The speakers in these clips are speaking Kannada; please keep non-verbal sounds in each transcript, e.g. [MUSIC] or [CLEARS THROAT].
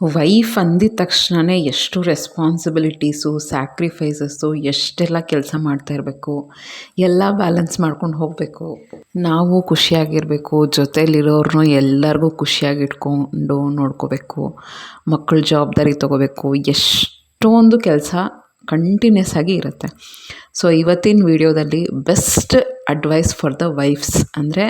ವೈಫ್ ಅಂದಿದ ತಕ್ಷಣವೇ ಎಷ್ಟು ರೆಸ್ಪಾನ್ಸಿಬಿಲಿಟೀಸು ಸ್ಯಾಕ್ರಿಫೈಸಸ್ಸು ಎಷ್ಟೆಲ್ಲ ಕೆಲಸ ಮಾಡ್ತಾ ಇರಬೇಕು, ಎಲ್ಲ ಬ್ಯಾಲೆನ್ಸ್ ಮಾಡ್ಕೊಂಡು ಹೋಗಬೇಕು. ನಾವು ಖುಷಿಯಾಗಿರಬೇಕು, ಜೊತೆಲಿರೋರ್ನು ಎಲ್ಲರಿಗೂ ಖುಷಿಯಾಗಿಟ್ಕೊಂಡು ನೋಡ್ಕೋಬೇಕು ಮಕ್ಕಳ ಜವಾಬ್ದಾರಿ ತೊಗೋಬೇಕು, ಎಷ್ಟೊಂದು ಕೆಲಸ ಕಂಟಿನ್ಯೂಸ್ ಆಗಿ ಇರುತ್ತೆ. ಸೊ ಇವತ್ತಿನ ವಿಡಿಯೋದಲ್ಲಿ best advice for the wives ಅಂದರೆ,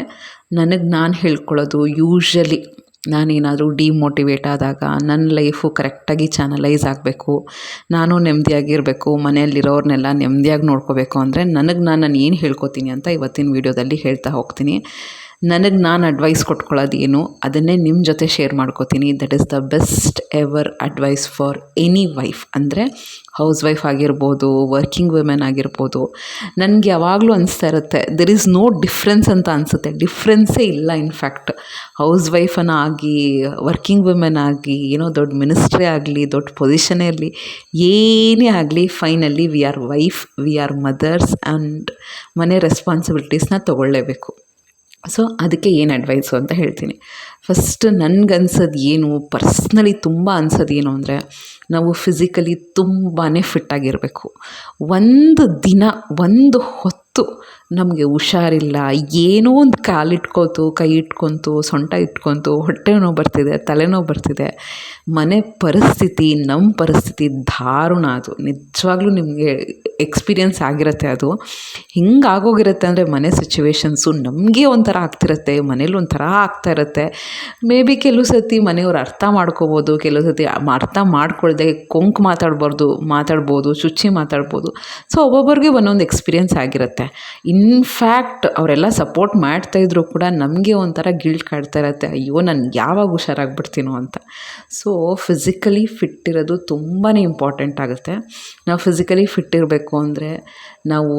ನನಗೆ ನಾನು ಹೇಳ್ಕೊಳ್ಳೋದು ಯೂಶ್ವಲಿ ನಾನೇನಾದರೂ ಡಿಮೋಟಿವೇಟ್ ಆದಾಗ ನನ್ನ ಲೈಫು ಕರೆಕ್ಟಾಗಿ ಚಾನಲೈಸ್ ಆಗಬೇಕು. ನಾನು ನೆಮ್ಮದಿಯಾಗಿರಬೇಕು. ಮನೆಯಲ್ಲಿರೋರ್ನೆಲ್ಲ ನೆಮ್ಮದಿಯಾಗಿ ನೋಡ್ಕೋಬೇಕು ಅಂದರೆ ನನಗೆ ನಾನು ನಾನು ಏನು ಹೇಳ್ಕೊತೀನಿ ಅಂತ ಇವತ್ತಿನ ವೀಡಿಯೋದಲ್ಲಿ ಹೇಳ್ತಾ ಹೋಗ್ತೀನಿ. ನನಗೆ ನಾನು ಅಡ್ವೈಸ್ ಕೊಟ್ಕೊಳ್ಳೋದು ಏನು ಅದನ್ನೇ ನಿಮ್ಮ ಜೊತೆ ಶೇರ್ ಮಾಡ್ಕೋತೀನಿ. That is the best ever advice for any wife ಅಂದರೆ ಹೌಸ್ ವೈಫ್ ಆಗಿರ್ಬೋದು ವರ್ಕಿಂಗ್ ವುಮೆನ್ ಆಗಿರ್ಬೋದು, ನನಗೆ ಯಾವಾಗಲೂ ಅನಿಸ್ತಾ ಇರುತ್ತೆ ದೆರ್ ಈಸ್ ನೋ ಡಿಫ್ರೆನ್ಸ್ ಅಂತ ಅನಿಸುತ್ತೆ. ಡಿಫ್ರೆನ್ಸೇ ಇಲ್ಲ ಇನ್ಫ್ಯಾಕ್ಟ್ ಹೌಸ್ ವೈಫನ್ನು ಆಗಿ ವರ್ಕಿಂಗ್ ವುಮೆನ್ ಆಗಿ ಏನೋ ದೊಡ್ಡ ಮಿನಿಸ್ಟ್ರಿ ಆಗಲಿ, ದೊಡ್ಡ ಪೊಸಿಷನೇ ಇರಲಿ, ಏನೇ ಆಗಲಿ finally we are wife we are mothers and ಮನೆ ರೆಸ್ಪಾನ್ಸಿಬಿಲಿಟೀಸ್ನ ತೊಗೊಳ್ಳೇಬೇಕು. ಸೊ ಅದಕ್ಕೆ ಏನು ಅಡ್ವೈಸು ಅಂತ ಹೇಳ್ತೀನಿ. ಫಸ್ಟ್ ನನಗನ್ಸೋದು ಏನು ಪರ್ಸ್ನಲಿ ತುಂಬ ಅನ್ಸೋದು ಏನು ಅಂದರೆ, ನಾವು ಫಿಸಿಕಲಿ ತುಂಬಾ ಫಿಟ್ಟಾಗಿರಬೇಕು ಒಂದು ದಿನ, ಒಂದು ಹೊತ್ತು ನಮಗೆ ಹುಷಾರಿಲ್ಲ, ಏನೋ ಒಂದು ಕಾಲಿಟ್ಕೋತು, ಕೈ ಇಟ್ಕೊತು, ಸೊಂಟ ಇಟ್ಕೊತು ಹೊಟ್ಟೆ ನೋವು ಬರ್ತಿದೆ, ತಲೆನೋವು ಬರ್ತಿದೆ. ಮನೆ ಪರಿಸ್ಥಿತಿ ನಮ್ಮ ಪರಿಸ್ಥಿತಿ ದಾರುಣ ಅದು. ನಿಜವಾಗ್ಲೂ ನಿಮಗೆ ಎಕ್ಸ್ಪೀರಿಯನ್ಸ್ ಆಗಿರುತ್ತೆ ಅದು. ಹಿಂಗೆ ಆಗೋಗಿರುತ್ತೆ ಅಂದರೆ ಮನೆ ಸಿಚುವೇಶನ್ಸು ನಮಗೆ ಒಂಥರ ಆಗ್ತಿರುತ್ತೆ, ಮನೇಲಿ ಒಂಥರ ಆಗ್ತಾ ಇರುತ್ತೆ. ಮೇ ಬಿ ಕೆಲವು ಸತಿ ಮನೆಯವ್ರು ಅರ್ಥ ಮಾಡ್ಕೋಬೋದು, ಕೆಲವು ಸತಿ ಅರ್ಥ ಮಾಡ್ಕೊಳ್ಳದೆ ಕೊಂಕು ಮಾತಾಡ್ಬಾರ್ದು, ಮಾತಾಡ್ಬೋದು ಚುಚ್ಚಿ ಮಾತಾಡ್ಬೋದು. ಸೊ ಒಬ್ಬೊಬ್ಬರಿಗೆ ಒಂದೊಂದು ಎಕ್ಸ್ಪೀರಿಯನ್ಸ್ ಆಗಿರುತ್ತೆ. ಇನ್ಫ್ಯಾಕ್ಟ್ ಅವರೆಲ್ಲ ಸಪೋರ್ಟ್ ಮಾಡ್ತಾ ಇದ್ರು ಕೂಡ ನಮಗೆ ಒಂಥರ ಗಿಲ್ಟ್ ಕಾಡ್ತಾ ಇರುತ್ತೆ, ಅಯ್ಯೋ, ನಾನು ಯಾವಾಗ ಹುಷಾರಾಗ್ಬಿಡ್ತೀನೋ ಅಂತ. ಸೊ ಫಿಸಿಕಲಿ ಫಿಟ್ ಇರೋದು ತುಂಬಾ ಇಂಪಾರ್ಟೆಂಟ್ ಆಗುತ್ತೆ. ನಾವು ಫಿಸಿಕಲಿ ಫಿಟ್ ಇರಬೇಕು ಅಂದರೆ ನಾವು